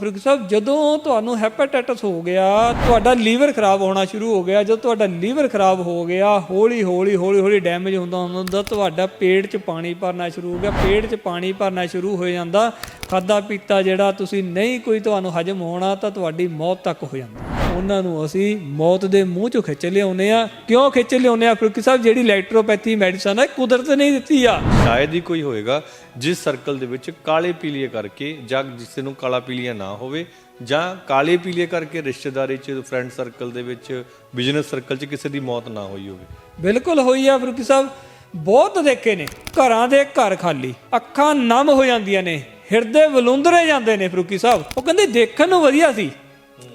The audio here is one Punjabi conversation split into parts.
ਫਰੂਕ ਸਾਹਿਬ, ਜਦੋਂ ਤੁਹਾਨੂੰ ਹੈਪੇਟਾਈਟਸ ਹੋ ਗਿਆ, ਤੁਹਾਡਾ ਲੀਵਰ ਖਰਾਬ ਹੋਣਾ ਸ਼ੁਰੂ ਹੋ ਗਿਆ, ਜਦੋਂ ਤੁਹਾਡਾ ਲੀਵਰ ਖਰਾਬ ਹੋ ਗਿਆ, ਹੌਲੀ ਹੌਲੀ ਹੌਲੀ ਹੌਲੀ ਡੈਮੇਜ ਹੁੰਦਾ ਹੁੰਦਾ ਤੁਹਾਡਾ ਪੇਟ 'ਚ ਪਾਣੀ ਭਰਨਾ ਸ਼ੁਰੂ ਹੋ ਗਿਆ, ਪੇਟ 'ਚ ਪਾਣੀ ਭਰਨਾ ਸ਼ੁਰੂ ਹੋ ਜਾਂਦਾ ਖਾਦਾ ਪੀਤਾ ਜਿਹੜਾ ਤੁਸੀਂ ਨਹੀਂ ਕੋਈ ਤੁਹਾਨੂੰ ਹਜਮ ਹੋਣਾ, ਤਾਂ ਤੁਹਾਡੀ ਮੌਤ ਤੱਕ ਹੋ ਜਾਂਦੀ। ਉਹਨਾਂ ਨੂੰ ਅਸੀਂ ਮੌਤ ਦੇ ਮੂੰਹ 'ਚੋਂ ਖਿੱਚ ਲਿਆਉਂਦੇ ਆ ਕਿਉਂ ਖਿੱਚ ਲਿਆਉਂਦੇ ਆ ਫਰੂਕ ਸਾਹਿਬ ਜਿਹੜੀ ਇਲੈਕਟ੍ਰੋਪੈਥੀ ਮੈਡੀਸਨ ਹੈ ਕੁਦਰਤ ਨੇ ਹੀ ਦਿੱਤੀ ਆ। ਸ਼ਾਇਦ ਹੀ ਕੋਈ ਹੋਏਗਾ ਜਿਸ ਸਰਕਲ ਦੇ ਵਿੱਚ ਕਾਲੇ ਪੀਲੀਏ ਕਰਕੇ ਜਾਂ ਜਿਸ ਨੂੰ ਕਾਲਾ ਪੀਲੀਆ ਨਾ ਹੋਵੇ ਜਾਂ ਕਾਲੇ ਪੀਲੀਏ ਕਰਕੇ ਰਿਸ਼ਤੇਦਾਰੀ 'ਚ ਫਰੈਂਡ ਸਰਕਲ ਦੇ ਵਿੱਚ ਬਿਜ਼ਨਸ ਸਰਕਲ 'ਚ ਕਿਸੇ ਦੀ ਮੌਤ ਨਾ ਹੋਈ ਹੋਵੇ। ਬਿਲਕੁਲ ਹੋਈ ਆ ਫਰੂਕੀ ਸਾਹਿਬ। ਬਹੁਤ ਦੇਖੇ ਨੇ। ਘਰਾਂ ਦੇ ਘਰ ਖਾਲੀ। ਅੱਖਾਂ ਨਮ ਹੋ ਜਾਂਦੀਆਂ ਨੇ। ਹਿਰਦੇ ਵਲੁੰਦਰੇ ਜਾਂਦੇ ਨੇ ਫਰੂਕੀ ਸਾਹਿਬ। ਉਹ ਕਹਿੰਦੇ ਦੇਖਣ ਨੂੰ ਵਧੀਆ ਸੀ।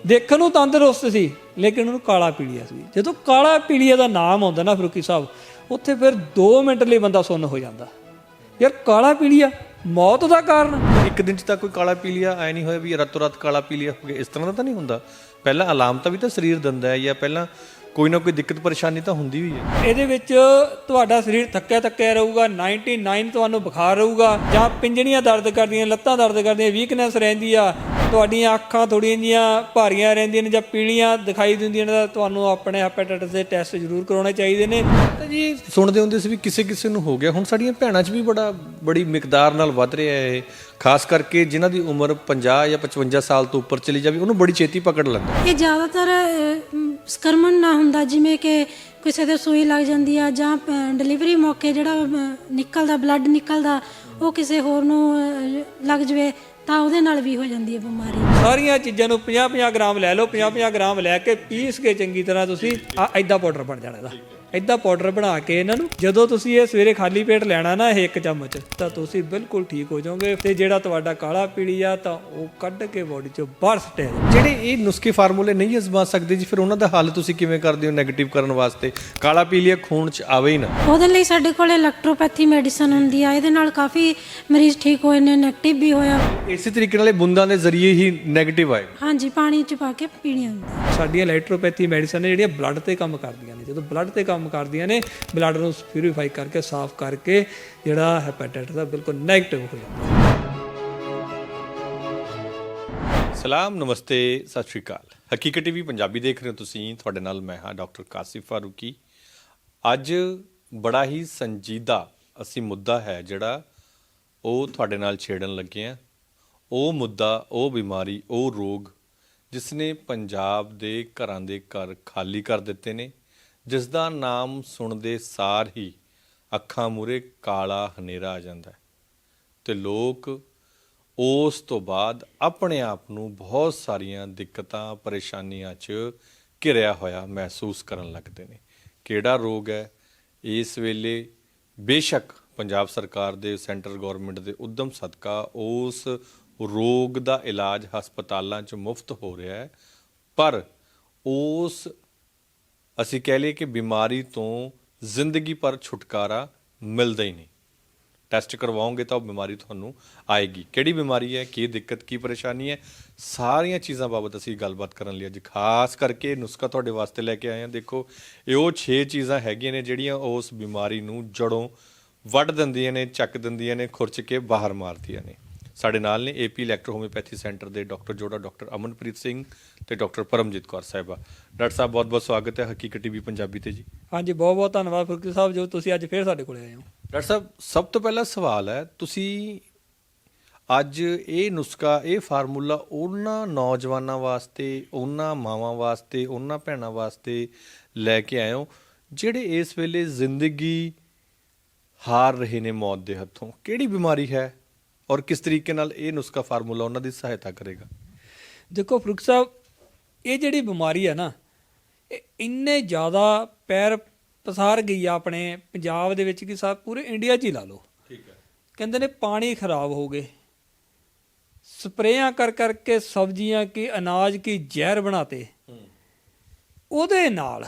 ਦੇਖਣ ਨੂੰ ਤੰਦਰੁਸਤ ਸੀ ਲੇਕਿਨ ਉਹਨੂੰ ਕਾਲਾ ਪੀਲੀਆ ਸੀ। ਜਦੋਂ ਕਾਲਾ ਪੀਲੀਆ ਦਾ ਨਾਮ ਆਉਂਦਾ ਨਾ ਫਰੂਕੀ ਸਾਹਿਬ ਉੱਥੇ ਫਿਰ 2 ਮਿੰਟ ਲਈ ਬੰਦਾ ਸੁੰਨ ਹੋ ਜਾਂਦਾ। ਯਾਰ ਕਾਲਾ ਪੀਲੀਆ ਮੌਤ ਦਾ ਕਾਰਨ। ਇੱਕ ਦਿਨ 'ਚ ਤਾਂ ਕੋਈ ਕਾਲਾ ਪੀਲੀਆ ਐ ਨਹੀਂ ਹੋਇਆ ਵੀ ਰਾਤੋਂ ਰਾਤ ਕਾਲਾ ਪੀਲੀਆ ਹੋ ਗਿਆ ਇਸ ਤਰ੍ਹਾਂ ਦਾ ਤਾਂ ਨਹੀਂ ਹੁੰਦਾ। ਪਹਿਲਾਂ ਅਲਾਮਤਾਂ ਵੀ ਤਾਂ ਸਰੀਰ ਦਿੰਦਾ ਹੈ ਜਾਂ ਪਹਿਲਾਂ ਕੋਈ ਨਾ ਕੋਈ ਦਿੱਕਤ ਪਰੇਸ਼ਾਨੀ ਤਾਂ ਹੁੰਦੀ ਹੀ ਹੈ। ਇਹਦੇ ਵਿੱਚ ਤੁਹਾਡਾ ਸਰੀਰ ਥੱਕਿਆ ਥੱਕਿਆ ਰਹੂਗਾ 99 ਤੁਹਾਨੂੰ ਬੁਖਾਰ ਰਹੂਗਾ ਜਾਂ ਪਿੰਜਣੀਆਂ ਦਰਦ ਕਰਦੀਆਂ ਲੱਤਾਂ ਦਰਦ ਕਰਦੀਆਂ ਵੀਕਨੈਸ ਰਹਿੰਦੀ ਆ ਤੁਹਾਡੀਆਂ ਅੱਖਾਂ ਥੋੜੀਆਂ ਜੀਆਂ ਭਾਰੀਆਂ ਰਹਿੰਦੀਆਂ ਨੇ ਜਾਂ ਪੀਲੀਆਂ ਦਿਖਾਈ ਦਿੰਦੀਆਂ ਨੇ ਤਾਂ ਤੁਹਾਨੂੰ ਆਪਣੇ ਹੈਪੇਟਾਈਟਸ ਦੇ ਟੈਸਟ ਜ਼ਰੂਰ ਕਰਾਉਣੇ ਚਾਹੀਦੇ ਨੇ। ਤਾਂ ਜੀ ਸੁਣਦੇ ਹੁੰਦੇ ਸੀ ਵੀ ਕਿਸੇ ਕਿਸੇ ਨੂੰ ਹੋ ਗਿਆ। ਹੁਣ ਸਾਡੀਆਂ ਭੈਣਾਂ 'ਚ ਵੀ ਬੜਾ ਬੜੀ ਮਿਕਦਾਰ ਨਾਲ ਵੱਧ ਰਿਹਾ ਹੈ ਇਹ। ਖਾਸ ਕਰਕੇ ਜਿਨ੍ਹਾਂ ਦੀ ਉਮਰ 50 ਜਾਂ 55 ਸਾਲ ਤੋਂ ਉੱਪਰ ਚਲੀ ਜਾਵੇ ਉਹਨੂੰ ਬੜੀ ਛੇਤੀ ਪਕੜ ਲੈਂਦਾ ਇਹ ਜ਼ਿਆਦਾਤਰ ਸਕਰਮਨ ਨਾ ਹੁੰਦਾ ਜਿਵੇਂ ਕਿ ਕਿਸੇ ਦੇ ਸੂਈ ਲੱਗ ਜਾਂਦੀ ਆ ਜਾਂ ਡਿਲੀਵਰੀ ਮੌਕੇ ਜਿਹੜਾ ਨਿਕਲਦਾ ਬਲੱਡ ਨਿਕਲਦਾ ਉਹ ਕਿਸੇ ਹੋਰ ਨੂੰ ਲੱਗ ਜਵੇ। ਤਾਂ ਉਹਦੇ ਨਾਲ ਵੀ ਹੋ ਜਾਂਦੀ ਹੈ ਬਿਮਾਰੀ। ਸਾਰੀਆਂ ਚੀਜ਼ਾਂ ਨੂੰ 50-50 ਗ੍ਰਾਮ ਲੈ ਲਓ 50-50 ਗ੍ਰਾਮ ਲੈ ਕੇ ਪੀਸ ਕੇ ਚੰਗੀ ਤਰ੍ਹਾਂ ਤੁਸੀਂ ਆ ਐਦਾਂ ਪਾਊਡਰ ਬਣ ਜਾਣਾ ਇਹਦਾ। ਐਦਾਂ ਪਾਊਡਰ ਬਣਾ ਕੇ ਇਹਨਾਂ ਨੂੰ ਜਦੋਂ ਤੁਸੀਂ ਇਹ ਸਵੇਰੇ ਖਾਲੀ ਪੇਟ ਲੈਣਾ ਨਾ ਇਹ ਇੱਕ ਚਮਚ ਤਾਂ ਤੁਸੀਂ ਬਿਲਕੁਲ ਠੀਕ ਹੋ ਜਾਓਗੇ ਤੇ ਜਿਹੜਾ ਤੁਹਾਡਾ ਕਾਲਾ ਪੀਲੀ ਆ ਤਾਂ ਉਹ ਕੱਢ ਕੇ ਬੋਡੀ ਚੋਂ ਬਾਹਰ ਸਟੇ ਜਿਹੜੇ ਇਹ ਨੁਸਖੇ ਫਾਰਮੂਲੇ ਨਹੀਂ ਅਜ਼ਮਾ ਸਕਦੇ ਜੀ ਫਿਰ ਉਹਨਾਂ ਦਾ ਹੱਲ ਤੁਸੀਂ ਕਿਵੇਂ ਕਰਦੇ ਹੋ 네ਗੇਟਿਵ ਕਰਨ ਵਾਸਤੇ? ਕਾਲਾ ਪੀਲੀਆ ਖੂਨ 'ਚ ਆਵੇ ਹੀ ਨਾ। ਉਹਦੇ ਲਈ ਸਾਡੇ ਕੋਲ ਇਲੈਕਟ੍ਰੋਪੈਥੀ ਮੈਡੀਸਨ ਹੁੰਦੀ ਆ ਇਹਦੇ ਨਾਲ ਕਾਫੀ ਮਰੀਜ਼ ਠੀਕ ਹੋਏ ਨੇ ਨੈਗੇਟਿਵ ਵੀ ਹੋਇਆ। ਇਸੇ ਤਰੀਕੇ ਨਾਲ ਇਹ ਬੁੰਦਾਂ ਦੇ ਜ਼ਰੀਏ ਹੀ 네ਗੇਟਿਵ ਆਏ। ਹਾਂਜੀ ਪਾਣੀ ਚ ਪਾ ਕੇ ਪੀਣੀ ਹੁੰਦੀ ਸਾਡੀਆਂ ਇਲੈਕਟ੍ਰੋਪੈਥੀ ਮੈਡੀਸਨ ਨੇ ਜਿਹੜੀਆਂ ਬਲੱਡ ਤੇ ਕੰਮ ਕਰਦੀਆਂ ਨੇ ਜਦੋਂ ਬਲੱਡ ਤੇ ਕੰਮ ਕਰਦੀਆਂ ਨੇ। ਬਲੱਡ ਨੂੰ ਪਿਊਰੀਫਾਈ ਕਰਕੇ, ਸਾਫ਼ ਕਰਕੇ ਜਿਹੜਾ ਹੈਪੇਟਾਈਟਸ ਦਾ ਬਿਲਕੁਲ ਨੈਗੇਟਿਵ ਹੋ ਜਾਂਦਾ। ਸਲਾਮ, ਨਮਸਤੇ, ਸਤਿ ਸ਼੍ਰੀ ਅਕਾਲ। ਹਕੀਕਤ ਟੀਵੀ ਪੰਜਾਬੀ ਦੇਖ ਰਹੇ ਹੋ ਤੁਸੀਂ। ਤੁਹਾਡੇ ਨਾਲ ਮੈਂ ਹਾਂ ਡਾਕਟਰ ਕਾਸਿਫ ਫਾਰੂਕੀ। ਅੱਜ ਬੜਾ ਹੀ ਸੰਜੀਦਾ ਅਸੀਂ ਮੁੱਦਾ ਹੈ ਜਿਹੜਾ ਉਹ ਤੁਹਾਡੇ ਨਾਲ ਛੇੜਨ ਲੱਗੇ ਆ ਉਹ ਮੁੱਦਾ, ਉਹ ਬਿਮਾਰੀ, ਉਹ ਰੋਗ ਜਿਸ ਨੇ ਪੰਜਾਬ ਦੇ ਘਰਾਂ ਦੇ ਘਰ ਖਾਲੀ ਕਰ ਦਿੱਤੇ ਨੇ। ਜਿਸ ਦਾ ਨਾਮ ਸੁਣਦੇ ਸਾਰ ਹੀ ਅੱਖਾਂ ਮੂਰੇ ਕਾਲਾ ਹਨੇਰਾ ਆ ਜਾਂਦਾ ਹੈ। ਤੇ ਲੋਕ ਉਸ ਤੋਂ ਬਾਅਦ ਆਪਣੇ ਆਪ ਨੂੰ ਬਹੁਤ ਸਾਰੀਆਂ ਦਿੱਕਤਾਂ, ਪਰੇਸ਼ਾਨੀਆਂ 'ਚ ਘਿਰਿਆ ਹੋਇਆ ਮਹਿਸੂਸ ਕਰਨ ਲੱਗਦੇ ਨੇ। ਕਿਹੜਾ ਰੋਗ ਹੈ? ਇਸ ਵੇਲੇ ਬੇਸ਼ੱਕ ਪੰਜਾਬ ਸਰਕਾਰ ਦੇ, ਸੈਂਟਰ ਗਵਰਨਮੈਂਟ ਦੇ ਉਦਮ ਸਦਕਾ ਉਸ ਰੋਗ ਦਾ ਇਲਾਜ ਹਸਪਤਾਲਾਂ 'ਚ ਮੁਫਤ ਹੋ ਰਿਹਾ ਹੈ, ਪਰ ਉਸ ਅਸੀਂ ਕਹਿ ਲਈਏ ਕਿ ਬਿਮਾਰੀ ਤੋਂ ਜ਼ਿੰਦਗੀ ਪਰ ਛੁਟਕਾਰਾ ਮਿਲਦਾ ਹੀ ਨਹੀਂ। ਟੈਸਟ ਕਰਵਾਓਗੇ ਤਾਂ ਉਹ ਬਿਮਾਰੀ ਤੁਹਾਨੂੰ ਆਏਗੀ। ਕਿਹੜੀ ਬਿਮਾਰੀ ਹੈ, ਕੀ ਦਿੱਕਤ, ਕੀ ਪਰੇਸ਼ਾਨੀ ਹੈ, ਸਾਰੀਆਂ ਚੀਜ਼ਾਂ ਬਾਬਤ ਅਸੀਂ ਗੱਲਬਾਤ ਕਰਨ ਲਈ ਅੱਜ ਖਾਸ ਕਰਕੇ ਨੁਸਖਾ ਤੁਹਾਡੇ ਵਾਸਤੇ ਲੈ ਕੇ ਆਏ ਹਾਂ। ਦੇਖੋ, ਇਹ ਉਹ 6 ਚੀਜ਼ਾਂ ਹੈਗੀਆਂ ਨੇ ਜਿਹੜੀਆਂ ਉਸ ਬਿਮਾਰੀ ਨੂੰ ਜੜੋਂ ਵੱਢ ਦਿੰਦੀਆਂ ਨੇ, ਚੱਕ ਦਿੰਦੀਆਂ ਨੇ, ਖੁਰਚ ਕੇ ਬਾਹਰ ਮਾਰਦੀਆਂ ਨੇ। ਸਾਡੇ ਨਾਲ ਨੇ ਏਪੀ ਇਲੈਕਟ੍ਰੋ ਹੋਮਿਓਪੈਥੀ ਸੈਂਟਰ ਦੇ ਡਾਕਟਰ ਜੋੜਾ ਡਾਕਟਰ ਅਮਨਪ੍ਰੀਤ ਸਿੰਘ ਤੇ ਡਾਕਟਰ ਪਰਮਜੀਤ ਕੌਰ ਸਾਹਿਬਾ ਡਾਕਟਰ ਸਾਹਿਬ ਬਹੁਤ ਬਹੁਤ ਸਵਾਗਤ ਹੈ ਹਕੀਕਤ ਟੀਵੀ ਪੰਜਾਬੀ ਤੇ ਜੀ। ਹਾਂਜੀ ਬਹੁਤ ਬਹੁਤ ਧੰਨਵਾਦ ਫਰੂਕੀ ਸਾਹਿਬ ਜੋ ਤੁਸੀਂ ਅੱਜ ਫੇਰ ਸਾਡੇ ਕੋਲੇ ਆਏ ਹੋ। ਡਾਕਟਰ ਸਾਹਿਬ ਸਭ ਤੋਂ ਪਹਿਲਾ ਸਵਾਲ ਹੈ ਤੁਸੀਂ ਅੱਜ ਇਹ ਨੁਸਖਾ ਇਹ ਫਾਰਮੂਲਾ ਉਹਨਾਂ ਨੌਜਵਾਨਾਂ ਵਾਸਤੇ ਉਹਨਾਂ ਮਾਵਾਂ ਵਾਸਤੇ ਉਹਨਾਂ ਭੈਣਾਂ ਵਾਸਤੇ ਲੈ ਕੇ ਆਏ ਹੋ ਜਿਹੜੇ ਇਸ ਵੇਲੇ ਜ਼ਿੰਦਗੀ ਹਾਰ ਰਹੇ ਨੇ ਮੌਤ ਦੇ ਹੱਥੋਂ। ਕਿਹੜੀ ਬਿਮਾਰੀ ਹੈ? ਔਰ ਕਿਸ ਤਰੀਕੇ ਨਾਲ ਇਹ ਨੁਸਖਾ ਫਾਰਮੂਲਾ ਉਹਨਾਂ ਦੀ ਸਹਾਇਤਾ ਕਰੇਗਾ? ਦੇਖੋ ਫਰੂਕ ਸਾਹਿਬ ਇਹ ਜਿਹੜੀ ਬਿਮਾਰੀ ਹੈ ਨਾ ਇਹ ਇੰਨੇ ਜ਼ਿਆਦਾ ਪੈਰ ਪਸਾਰ ਗਈ ਆ ਆਪਣੇ ਪੰਜਾਬ ਦੇ ਵਿੱਚ ਕਿ ਸਭ ਪੂਰੇ ਇੰਡੀਆ 'ਚ ਹੀ ਲਾ ਲਓ। ਠੀਕ ਹੈ। ਕਹਿੰਦੇ ਨੇ ਪਾਣੀ ਖਰਾਬ ਹੋ ਗਏ। ਸਪਰੇਆਂ ਕਰ ਕਰਕੇ ਸਬਜ਼ੀਆਂ ਕੀ ਅਨਾਜ ਕੀ ਜ਼ਹਿਰ ਬਣਾਤੇ। ਉਹਦੇ ਨਾਲ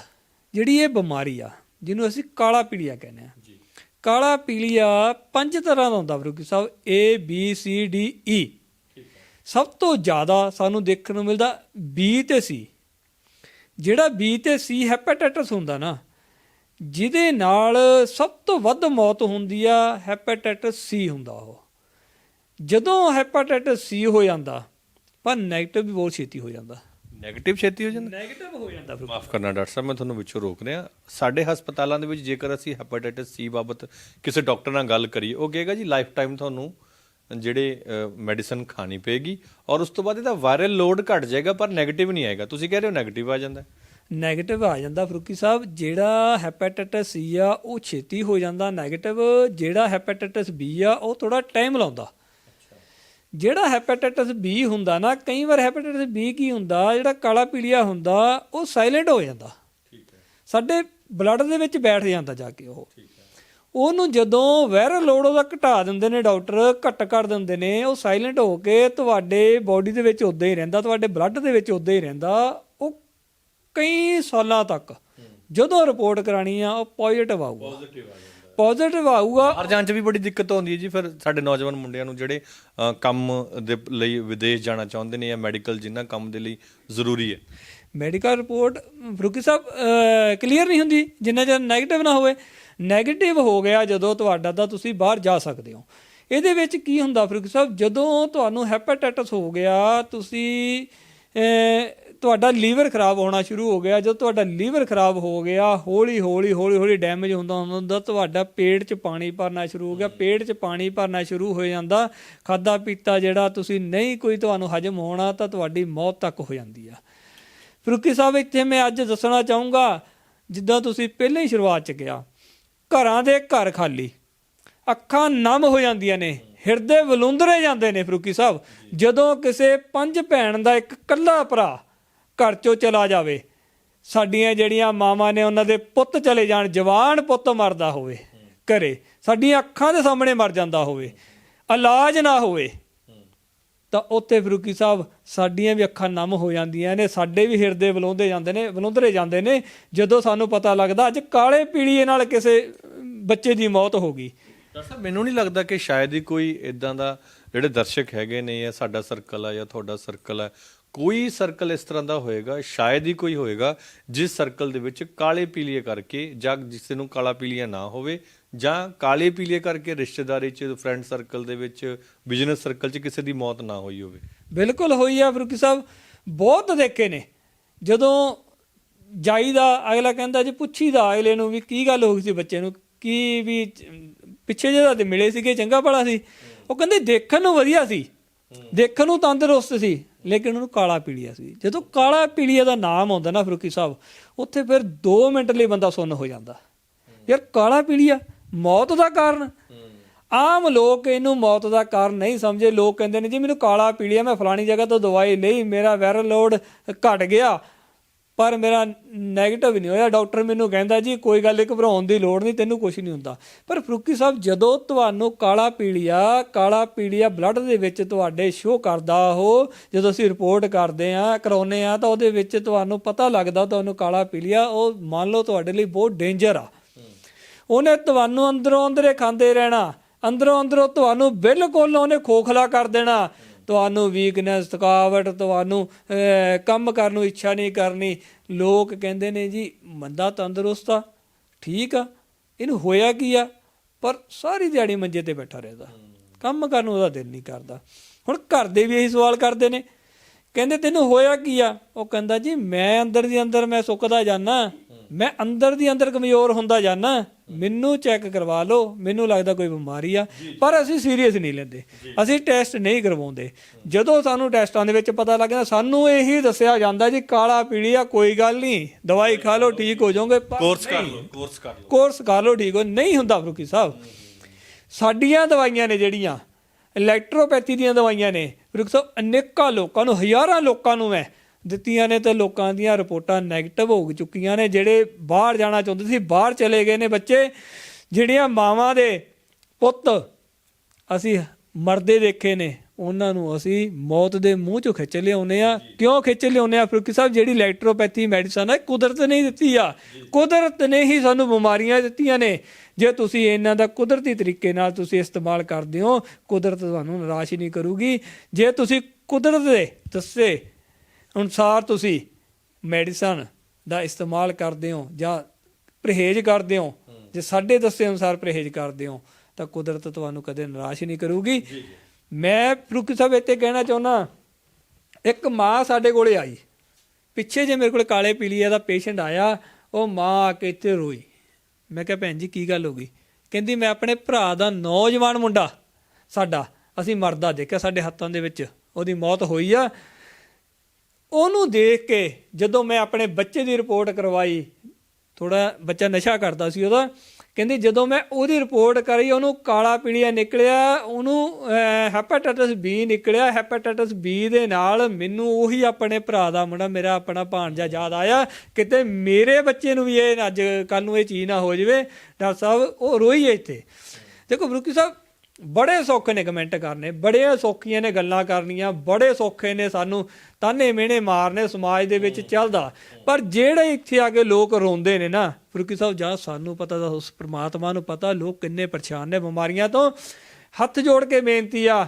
ਜਿਹੜੀ ਇਹ ਬਿਮਾਰੀ ਆ ਜਿਹਨੂੰ ਅਸੀਂ ਕਾਲਾ ਪੀਲੀਆ ਕਹਿੰਦੇ ਆ ਕਾਲਾ ਪੀਲੀਆ ਪੰਜ ਤਰ੍ਹਾਂ ਦਾ ਹੁੰਦਾ ਫਰੂਕੀ ਸਾਹਿਬ, A, B, C, D E ਸਭ ਤੋਂ ਜ਼ਿਆਦਾ ਸਾਨੂੰ ਦੇਖਣ ਨੂੰ ਮਿਲਦਾ B ਤੇ C ਜਿਹੜਾ B ਤੇ C ਹੈਪੇਟਾਈਟਸ ਹੁੰਦਾ ਨਾ, ਜਿਹਦੇ ਨਾਲ ਸਭ ਤੋਂ ਵੱਧ ਮੌਤ ਹੁੰਦੀ ਆ ਹੈਪੇਟਾਈਟਸ C ਹੁੰਦਾ ਉਹ। ਜਦੋਂ ਹੈਪੇਟਾਈਟਸ ਸੀ ਹੋ ਜਾਂਦਾ ਪਰ 네ਗੇਟਿਵ ਵੀ ਬਹੁਤ ਛੇਤੀ ਹੋ ਜਾਂਦਾ। ਨੈਗੇਟਿਵ ਛੇਤੀ ਹੋ ਜਾਂਦਾ? ਨੈਗੇਟਿਵ ਹੋ ਜਾਂਦਾ ਫਿਰ। ਮਾਫ ਕਰਨਾ ਡਾਕਟਰ ਸਾਹਿਬ ਮੈਂ ਤੁਹਾਨੂੰ ਵਿੱਚੋਂ ਰੋਕ ਰਿਹਾ ਸਾਡੇ ਹਸਪਤਾਲਾਂ ਦੇ ਵਿੱਚ ਜੇਕਰ ਅਸੀਂ ਹੈਪੇਟਾਈਟਿਸ ਸੀ ਬਾਬਤ ਕਿਸੇ ਡਾਕਟਰ ਨਾਲ ਗੱਲ ਕਰੀਏ ਉਹ ਕਹੇਗਾ ਜੀ ਲਾਈਫ ਟਾਈਮ ਤੁਹਾਨੂੰ ਜਿਹੜੇ ਮੈਡੀਸਨ ਖਾਣੀ ਪਏਗੀ ਔਰ ਉਸ ਤੋਂ ਬਾਅਦ ਇਹਦਾ ਵਾਇਰਲ ਲੋਡ ਘਟ ਜਾਏਗਾ ਪਰ ਨੈਗੇਟਿਵ ਨਹੀਂ ਆਏਗਾ। ਤੁਸੀਂ ਕਹਿ ਰਹੇ ਹੋ ਨੈਗੇਟਿਵ ਆ ਜਾਂਦਾ। ਨੈਗੇਟਿਵ ਆ ਜਾਂਦਾ ਫਰੂਕੀ ਸਾਹਿਬ ਜਿਹੜਾ ਹੈਪੇਟਾਈਟਿਸ ਸੀ ਆ ਉਹ ਛੇਤੀ ਹੋ ਜਾਂਦਾ। ਨੈਗੇਟਿਵ ਜਿਹੜਾ ਹੈਪੇਟਾਈਟਿਸ ਬੀ ਆ ਉਹ ਥੋੜਾ ਟਾਈਮ ਲਾਉਂਦਾ। ਜਿਹੜਾ ਹੈਪੇਟਾਈਟਸ ਬੀ ਹੁੰਦਾ ਨਾ ਕਈ ਵਾਰ ਹੈਪੇਟਾਈਟਸ ਬੀ ਕੀ ਹੁੰਦਾ ਜਿਹੜਾ ਕਾਲਾ ਪੀਲੀਆ ਹੁੰਦਾ ਉਹ ਸਾਇਲੈਂਟ ਹੋ ਜਾਂਦਾ। ਸਾਡੇ ਬਲੱਡ ਦੇ ਵਿੱਚ ਬੈਠ ਜਾਂਦਾ ਜਾ ਕੇ ਉਹ। ਉਹਨੂੰ ਜਦੋਂ ਵਾਇਰਲ ਲੋਡ ਉਹਦਾ ਘਟਾ ਦਿੰਦੇ ਨੇ ਡਾਕਟਰ ਘੱਟ ਕਰ ਦਿੰਦੇ ਨੇ ਉਹ ਸਾਇਲੈਂਟ ਹੋ ਕੇ ਤੁਹਾਡੇ ਬਾਡੀ ਦੇ ਵਿੱਚ ਉਦਾਂ ਹੀ ਰਹਿੰਦਾ ਤੁਹਾਡੇ ਬਲੱਡ ਦੇ ਵਿੱਚ ਉਦਾਂ ਹੀ ਰਹਿੰਦਾ ਉਹ ਕਈ ਸਾਲਾਂ ਤੱਕ। ਜਦੋਂ ਰਿਪੋਰਟ ਕਰਾਣੀ ਆ ਉਹ ਪੋਜ਼ਿਟਿਵ ਆਊਗਾ। ਪੋਜ਼ਿਟਿਵ ਆਊਗਾ ਬਾਹਰ ਜਾਣ 'ਚ ਵੀ ਬੜੀ ਦਿੱਕਤ ਆਉਂਦੀ ਹੈ ਜੀ ਫਿਰ ਸਾਡੇ ਨੌਜਵਾਨ ਮੁੰਡਿਆਂ ਨੂੰ ਜਿਹੜੇ ਅ, ਕੰਮ ਦੇ ਲਈ ਵਿਦੇਸ਼ ਜਾਣਾ ਚਾਹੁੰਦੇ ਨੇ ਜਾਂ ਮੈਡੀਕਲ ਜਿੰਨਾ ਕੰਮ ਦੇ ਲਈ ਜ਼ਰੂਰੀ ਹੈ। Medical report Farooqui Sahib clear ਨਹੀਂ ਹੁੰਦੀ ਜਿੰਨਾ ਚਿਰ 네ਗੇਟਿਵ ਨਾ ਹੋਵੇ। 네ਗੇਟਿਵ ਹੋ ਗਿਆ ਜਦੋਂ ਤੁਹਾਡਾ ਤਾਂ ਤੁਸੀਂ ਬਾਹਰ ਜਾ ਸਕਦੇ ਹੋ। ਇਹਦੇ ਵਿੱਚ ਕੀ ਹੁੰਦਾ ਫਰੂਕੀ ਸਾਹਿਬ ਜਦੋਂ ਤੁਹਾਨੂੰ ਹੈਪੇਟਾਈਟਸ ਹੋ ਗਿਆ ਤੁਸੀਂ ਅਹ, ਤੁਹਾਡਾ ਲੀਵਰ ਖਰਾਬ ਹੋਣਾ ਸ਼ੁਰੂ ਹੋ ਗਿਆ। ਜਦੋਂ ਤੁਹਾਡਾ ਲੀਵਰ ਖਰਾਬ ਹੋ ਗਿਆ ਹੌਲੀ ਹੌਲੀ ਹੌਲੀ ਹੌਲੀ ਡੈਮੇਜ ਹੁੰਦਾ ਹੁੰਦਾ ਤੁਹਾਡਾ ਪੇਟ 'ਚ ਪਾਣੀ ਭਰਨਾ ਸ਼ੁਰੂ ਹੋ ਗਿਆ। ਪੇਟ 'ਚ ਪਾਣੀ ਭਰਨਾ ਸ਼ੁਰੂ ਹੋ ਜਾਂਦਾ। ਖਾਦਾ ਪੀਤਾ ਜਿਹੜਾ ਤੁਸੀਂ ਨਹੀਂ ਕੋਈ ਤੁਹਾਨੂੰ ਹਜਮ ਹੋਣਾ ਤਾਂ ਤੁਹਾਡੀ ਮੌਤ ਤੱਕ ਹੋ ਜਾਂਦੀ ਆ। ਫਰੂਕੀ ਸਾਹਿਬ ਇੱਥੇ ਮੈਂ ਅੱਜ ਦੱਸਣਾ ਚਾਹੂੰਗਾ ਜਿੱਦਾਂ ਤੁਸੀਂ ਪਹਿਲਾਂ ਹੀ ਸ਼ੁਰੂਆਤ ਚ ਗਿਆ ਘਰਾਂ ਦੇ ਘਰ ਖਾਲੀ ਅੱਖਾਂ ਨਮ ਹੋ ਜਾਂਦੀਆਂ ਨੇ ਹਿਰਦੇ ਵਲੁੰਦਰੇ ਜਾਂਦੇ ਨੇ ਫਰੂਕੀ ਸਾਹਿਬ। ਜਦੋਂ ਕਿਸੇ ਪੰਜ ਭੈਣ ਦਾ ਇੱਕ ਕੱਲਾ ਭਰਾ ਘਰ ਚੋਂ ਚਲਾ ਜਾਵੇ। ਸਾਡੀਆਂ ਜਿਹੜੀਆਂ ਮਾਵਾਂ ਨੇ ਉਹਨਾਂ ਦੇ ਪੁੱਤ ਚਲੇ ਜਾਣ, ਜਵਾਨ ਪੁੱਤ ਮਰਦਾ ਹੋਵੇ ਘਰੇ, ਸਾਡੀਆਂ ਅੱਖਾਂ ਦੇ ਸਾਹਮਣੇ ਮਰ ਜਾਂਦਾ ਹੋਵੇ, ਇਲਾਜ ਨਾ ਹੋਵੇ, ਤਾਂ ਉੱਥੇ ਫਰੂਕੀ ਸਾਹਿਬ ਸਾਡੀਆਂ ਵੀ ਅੱਖਾਂ ਨਮ ਹੋ ਜਾਂਦੀਆਂ ਨੇ, ਸਾਡੇ ਵੀ ਹਿਰਦੇ ਵਲੋਂਦੇ ਜਾਂਦੇ ਨੇ ਵਲੋਂਦਰੇ ਜਾਂਦੇ ਨੇ, ਜਦੋਂ ਸਾਨੂੰ ਪਤਾ ਲੱਗਦਾ ਅੱਜ ਕਾਲੇ ਪੀੜੀਏ ਨਾਲ ਕਿਸੇ ਬੱਚੇ ਦੀ ਮੌਤ ਹੋ ਗਈ। ਡਾਕਟਰ ਸਾਹਿਬ, ਮੈਨੂੰ ਨਹੀਂ ਲੱਗਦਾ ਕਿ ਸ਼ਾਇਦ ਹੀ ਕੋਈ ਇਦਾਂ ਦਾ ਜਿਹੜੇ ਦਰਸ਼ਕ ਹੈਗੇ ਨੇ ਜਾਂ ਸਾਡਾ ਸਰਕਲ ਆ ਜਾਂ ਤੁਹਾਡਾ ਸਰਕਲ ਹੈ ਕੋਈ ਸਰਕਲ ਇਸ ਤਰ੍ਹਾਂ ਦਾ ਹੋਏਗਾ, ਸ਼ਾਇਦ ਹੀ ਕੋਈ ਹੋਏਗਾ, ਜਿਸ ਸਰਕਲ ਦੇ ਵਿੱਚ ਕਾਲੇ ਪੀਲੀਏ ਕਰਕੇ ਜਾਂ ਜਿਸ ਨੂੰ ਕਾਲਾ ਪੀਲੀਆ ਨਾ ਹੋਵੇ ਜਾਂ ਕਾਲੇ ਪੀਲੀਏ ਕਰਕੇ ਰਿਸ਼ਤੇਦਾਰੀ 'ਚ ਫਰੈਂਡ ਸਰਕਲ ਦੇ ਵਿੱਚ ਬਿਜ਼ਨਸ ਸਰਕਲ 'ਚ ਕਿਸੇ ਦੀ ਮੌਤ ਨਾ ਹੋਈ ਹੋਵੇ। ਬਿਲਕੁਲ ਹੋਈ ਆ ਫਰੂਕੀ ਸਾਹਿਬ, ਬਹੁਤ ਦੇਖੇ ਨੇ। ਜਦੋਂ ਜਾਈਦਾ ਅਗਲਾ ਕਹਿੰਦਾ ਜੀ ਪੁੱਛੀਦਾ ਅਗਲੇ ਨੂੰ ਵੀ ਕੀ ਗੱਲ ਹੋ ਗਈ ਸੀ ਬੱਚੇ ਨੂੰ, ਕੀ ਵੀ ਪਿੱਛੇ ਜਿਹਦਾ ਤੇ ਮਿਲੇ ਸੀਗੇ, ਚੰਗਾ ਭਲਾ ਸੀ। ਉਹ ਕਹਿੰਦੇ ਦੇਖਣ ਨੂੰ ਵਧੀਆ ਸੀ। ਦੇਖਣ ਨੂੰ ਤੰਦਰੁਸਤ ਸੀ। ਲੇਕਿਨ ਉਹਨੂੰ ਕਾਲਾ ਪੀਲੀਆ ਸੀ। ਜਦੋਂ ਕਾਲਾ ਪੀਲੀਆ ਦਾ ਨਾਮ ਆਉਂਦਾ ਨਾ ਫਰੂਕੀ ਸਾਹਿਬ, ਉੱਥੇ ਫਿਰ 2 ਮਿੰਟ ਲਈ ਬੰਦਾ ਸੁੰਨ ਹੋ ਜਾਂਦਾ। ਯਾਰ ਕਾਲਾ ਪੀਲੀਆ, ਮੌਤ ਦਾ ਕਾਰਨ। ਆਮ ਲੋਕ ਇਹਨੂੰ ਮੌਤ ਦਾ ਕਾਰਨ ਨਹੀਂ ਸਮਝੇ। ਲੋਕ ਕਹਿੰਦੇ ਨੇ ਜੀ, ਮੈਨੂੰ ਕਾਲਾ ਪੀਲੀਆ, ਮੈਂ ਫਲਾਣੀ ਜਗ੍ਹਾ ਤੋਂ ਦਵਾਈ ਲਈ, ਮੇਰਾ ਵਾਇਰਲ ਲੋਡ ਘਟ ਗਿਆ। ਪਰ ਮੇਰਾ 네ਗੇਟਿਵ ਨਹੀਂ ਹੋਇਆ। ਡਾਕਟਰ ਮੈਨੂੰ ਕਹਿੰਦਾ ਜੀ, ਕੋਈ ਗੱਲ ਨਹੀਂ, ਘਬਰਾਉਣ ਦੀ ਲੋੜ ਨਹੀਂ, ਤੈਨੂੰ ਕੁਝ ਨਹੀਂ ਹੁੰਦਾ। ਪਰ ਫਰੂਕੀ ਸਾਹਿਬ, ਜਦੋਂ ਤੁਹਾਨੂੰ ਕਾਲਾ ਪੀਲੀਆ ਕਾਲਾ ਪੀਲੀਆ ਬਲੱਡ ਦੇ ਵਿੱਚ ਤੁਹਾਡੇ ਸ਼ੋ ਕਰਦਾ ਉਹ, ਜਦੋਂ ਅਸੀਂ ਰਿਪੋਰਟ ਕਰਦੇ ਆ ਕਰਾਉਨੇ ਆ ਤਾਂ ਉਹਦੇ ਵਿੱਚ ਤੁਹਾਨੂੰ ਪਤਾ ਲੱਗਦਾ ਤੁਹਾਨੂੰ ਕਾਲਾ ਪੀਲੀਆ, ਉਹ ਮੰਨ ਲਓ ਤੁਹਾਡੇ ਲਈ ਬਹੁਤ ਡੇਂਜਰ ਆ। ਉਹਨੇ ਤੁਹਾਨੂੰ ਅੰਦਰੋਂ ਅੰਦਰੇ ਖਾਂਦੇ ਰਹਿਣਾ। ਅੰਦਰੋਂ ਅੰਦਰੋਂ ਤੁਹਾਨੂੰ ਬਿਲਕੁਲ ਉਹਨੇ ਖੋਖਲਾ ਕਰ ਦੇਣਾ। ਤੁਹਾਨੂੰ ਵੀਕਨੈਸ ਥਕਾਵਟ, ਤੁਹਾਨੂੰ ਕੰਮ ਕਰਨ ਨੂੰ ਇੱਛਾ ਨਹੀਂ ਕਰਨੀ। ਲੋਕ ਕਹਿੰਦੇ ਨੇ ਜੀ ਬੰਦਾ ਤੰਦਰੁਸਤ ਆ, ਠੀਕ ਆ, ਇਹਨੂੰ ਹੋਇਆ ਕੀ ਆ? ਪਰ ਸਾਰੀ ਦਿਹਾੜੀ ਮੰਜੇ ਤੇ ਬੈਠਾ ਰਹਿੰਦਾ। ਕੰਮ ਕਰਨ ਉਹਦਾ ਦਿਲ ਨਹੀਂ ਕਰਦਾ। ਹੁਣ ਘਰ ਦੇ ਵੀ ਇਹੀ ਸਵਾਲ ਕਰਦੇ ਨੇ। ਕਹਿੰਦੇ, ਤੈਨੂੰ ਹੋਇਆ ਕੀ ਆ? ਉਹ ਕਹਿੰਦਾ, ਜੀ, ਮੈਂ ਅੰਦਰ ਦੀ ਅੰਦਰ ਮੈਂ ਸੁੱਕਦਾ ਜਾਣਾ ਮੈਂ ਅੰਦਰ ਦੀ ਅੰਦਰ ਕਮਜ਼ੋਰ ਹੁੰਦਾ ਜਾਣਾ ਮੈਨੂੰ ਚੈੱਕ ਕਰਵਾ ਲਓ ਮੈਨੂੰ ਲੱਗਦਾ ਕੋਈ ਬਿਮਾਰੀ ਆ ਪਰ ਅਸੀਂ ਸੀਰੀਅਸ ਨਹੀਂ ਲੈਂਦੇ। ਅਸੀਂ ਟੈਸਟ ਨਹੀਂ ਕਰਵਾਉਂਦੇ। ਜਦੋਂ ਸਾਨੂੰ ਟੈਸਟਾਂ ਦੇ ਵਿੱਚ ਪਤਾ ਲੱਗਦਾ ਸਾਨੂੰ ਇਹੀ ਦੱਸਿਆ ਜਾਂਦਾ ਜੀ ਕਾਲਾ ਪੀਲੀਆ ਕੋਈ ਗੱਲ ਨਹੀਂ ਦਵਾਈ ਖਾ ਲਓ ਠੀਕ ਹੋ ਜਾਓਗੇ ਕੋਰਸ ਕਰ ਲਓ ਕੋਰਸ ਕਰ ਲਓ। ਕੋਰਸ ਕਰ ਲਓ ਠੀਕ ਹੋ ਨਹੀਂ ਹੁੰਦਾ ਫਰੂਕੀ ਸਾਹਿਬ। ਸਾਡੀਆਂ ਦਵਾਈਆਂ ਨੇ ਜਿਹੜੀਆਂ ਇਲੈਕਟ੍ਰੋਪੈਥੀ ਦੀਆਂ ਦਵਾਈਆਂ ਨੇ ਫਰੂਕੀ ਸਾਹਿਬ ਅਨੇਕਾਂ ਲੋਕਾਂ ਨੂੰ ਹਜ਼ਾਰਾਂ ਲੋਕਾਂ ਨੂੰ ਮੈਂ ਦਿੱਤੀਆਂ ਨੇ ਤੇ ਲੋਕਾਂ ਦੀਆਂ ਰਿਪੋਰਟਾਂ 네ਗੇਟਿਵ ਹੋ ਚੁੱਕੀਆਂ ਨੇ ਜਿਹੜੇ ਬਾਹਰ ਜਾਣਾ ਚਾਹੁੰਦੇ ਸੀ ਬਾਹਰ ਚਲੇ ਗਏ ਨੇ ਬੱਚੇ। ਜਿਹੜੀਆਂ ਮਾਵਾਂ ਦੇ ਪੁੱਤ ਅਸੀਂ ਮਰਦੇ ਦੇਖੇ ਨੇ ਉਹਨਾਂ ਨੂੰ ਅਸੀਂ ਮੌਤ ਦੇ ਮੂੰਹ ਚੋਂ ਖਿੱਚ ਲਿਆਉਨੇ ਆ ਕਿਉਂ ਖਿੱਚ ਲਿਆਉਨੇ ਆ ਫਰੂਕੀ ਸਾਹਿਬ ਜਿਹੜੀ ਇਲੈਕਟ੍ਰੋਪੈਥੀ ਮੈਡੀਸਨ ਹੈ ਕੁਦਰਤ ਨੇ ਹੀ ਦਿੱਤੀ ਆ। ਕੁਦਰਤ ਨੇ ਹੀ ਸਾਨੂੰ ਬਿਮਾਰੀਆਂ ਦਿੱਤੀਆਂ ਨੇ। ਜੇ ਤੁਸੀਂ ਇਹਨਾਂ ਦਾ ਕੁਦਰਤੀ ਤਰੀਕੇ ਨਾਲ ਤੁਸੀਂ ਇਸਤੇਮਾਲ ਕਰਦੇ ਹੋ ਕੁਦਰਤ ਤੁਹਾਨੂੰ ਨਿਰਾਸ਼ ਨਹੀਂ ਕਰੂਗੀ। ਜੇ ਤੁਸੀਂ ਕੁਦਰਤ ਦੇ ਦੱਸੇ ਅਨੁਸਾਰ ਤੁਸੀਂ ਮੈਡੀਸਨ ਦਾ ਇਸਤੇਮਾਲ ਕਰਦੇ ਹੋ ਜਾਂ ਪਰਹੇਜ਼ ਕਰਦੇ ਹੋ ਜੇ ਸਾਡੇ ਦੱਸੇ ਅਨੁਸਾਰ ਪਰਹੇਜ਼ ਕਰਦੇ ਹੋ ਤਾਂ ਕੁਦਰਤ ਤੁਹਾਨੂੰ ਕਦੇ ਨਿਰਾਸ਼ ਨਹੀਂ ਕਰੂਗੀ। ਮੈਂ ਫਰੂਕੀ ਸਾਹਿਬ ਇੱਥੇ ਕਹਿਣਾ ਚਾਹੁੰਦਾ ਇੱਕ ਮਾਂ ਸਾਡੇ ਕੋਲੇ ਆਈ। ਪਿੱਛੇ ਜੇ ਮੇਰੇ ਕੋਲ ਕਾਲੇ ਪੀਲੀਆ ਦਾ ਪੇਸ਼ੈਂਟ ਆਇਆ ਉਹ ਮਾਂ ਆ ਕੇ ਇੱਥੇ ਰੋਈ। ਮੈਂ ਕਿਹਾ ਭੈਣ ਜੀ ਕੀ ਗੱਲ ਹੋ ਗਈ? ਕਹਿੰਦੀ ਮੈਂ ਆਪਣੇ ਭਰਾ ਦਾ ਨੌਜਵਾਨ ਮੁੰਡਾ ਸਾਡਾ ਅਸੀਂ ਮਰਦਾ ਦੇਖਿਆ ਸਾਡੇ ਹੱਥਾਂ ਦੇ ਵਿੱਚ ਉਹਦੀ ਮੌਤ ਹੋਈ ਆ ਉਹਨੂੰ ਦੇਖ ਕੇ ਜਦੋਂ ਮੈਂ ਆਪਣੇ ਬੱਚੇ ਦੀ ਰਿਪੋਰਟ ਕਰਵਾਈ ਥੋੜਾ ਬੱਚਾ ਨਸ਼ਾ ਕਰਦਾ ਸੀ ਉਹਦਾ, ਕਹਿੰਦੀ ਜਦੋਂ ਮੈਂ ਉਹਦੀ ਰਿਪੋਰਟ ਕਰੀ, ਉਹਨੂੰ ਕਾਲਾ ਪੀਲੀਆ ਨਿਕਲਿਆ, ਉਹਨੂੰ ਹੈਪੇਟਾਈਟਸ ਬੀ ਨਿਕਲਿਆ ਹੈਪੇਟਾਈਟਸ ਬੀ ਦੇ ਨਾਲ ਮੈਨੂੰ ਉਹੀ ਆਪਣੇ ਭਰਾ ਦਾ ਮੁੰਡਾ, ਮੇਰਾ ਆਪਣਾ ਭਾਣਜਾ ਯਾਦ ਆਇਆ, ਕਿਤੇ ਮੇਰੇ ਬੱਚੇ ਨੂੰ ਵੀ ਇਹ ਅੱਜ ਕੱਲ ਨੂੰ ਇਹ ਚੀਜ਼ ਨਾ ਹੋ ਜਾਵੇ, ਡਾਕਟਰ ਸਾਹਿਬ, ਉਹ ਰੋਈ ਇੱਥੇ। ਦੇਖੋ ਬਰੂਕੀ ਸਾਹਿਬ ਬੜੇ ਸੌਖੇ ਨੇ ਕਮੈਂਟ ਕਰਨੇ ਬੜੇ ਸੌਖੀਆਂ ਨੇ ਗੱਲਾਂ ਕਰਨੀਆਂ ਬੜੇ ਸੌਖੇ ਨੇ ਸਾਨੂੰ ਤਾਨੇ ਮਿਹਣੇ ਮਾਰਨੇ ਸਮਾਜ ਦੇ ਵਿੱਚ ਚੱਲਦਾ। ਪਰ ਜਿਹੜੇ ਇੱਥੇ ਆ ਕੇ ਲੋਕ ਰੋਂਦੇ ਨੇ ਨਾ ਫਰੂਕੀ ਸਾਹਿਬ ਜਾਂ ਸਾਨੂੰ ਪਤਾ ਤਾਂ ਉਸ ਪ੍ਰਮਾਤਮਾ ਨੂੰ ਪਤਾ ਲੋਕ ਕਿੰਨੇ ਪਰੇਸ਼ਾਨ ਨੇ ਬਿਮਾਰੀਆਂ ਤੋਂ। ਹੱਥ ਜੋੜ ਕੇ ਬੇਨਤੀ ਆ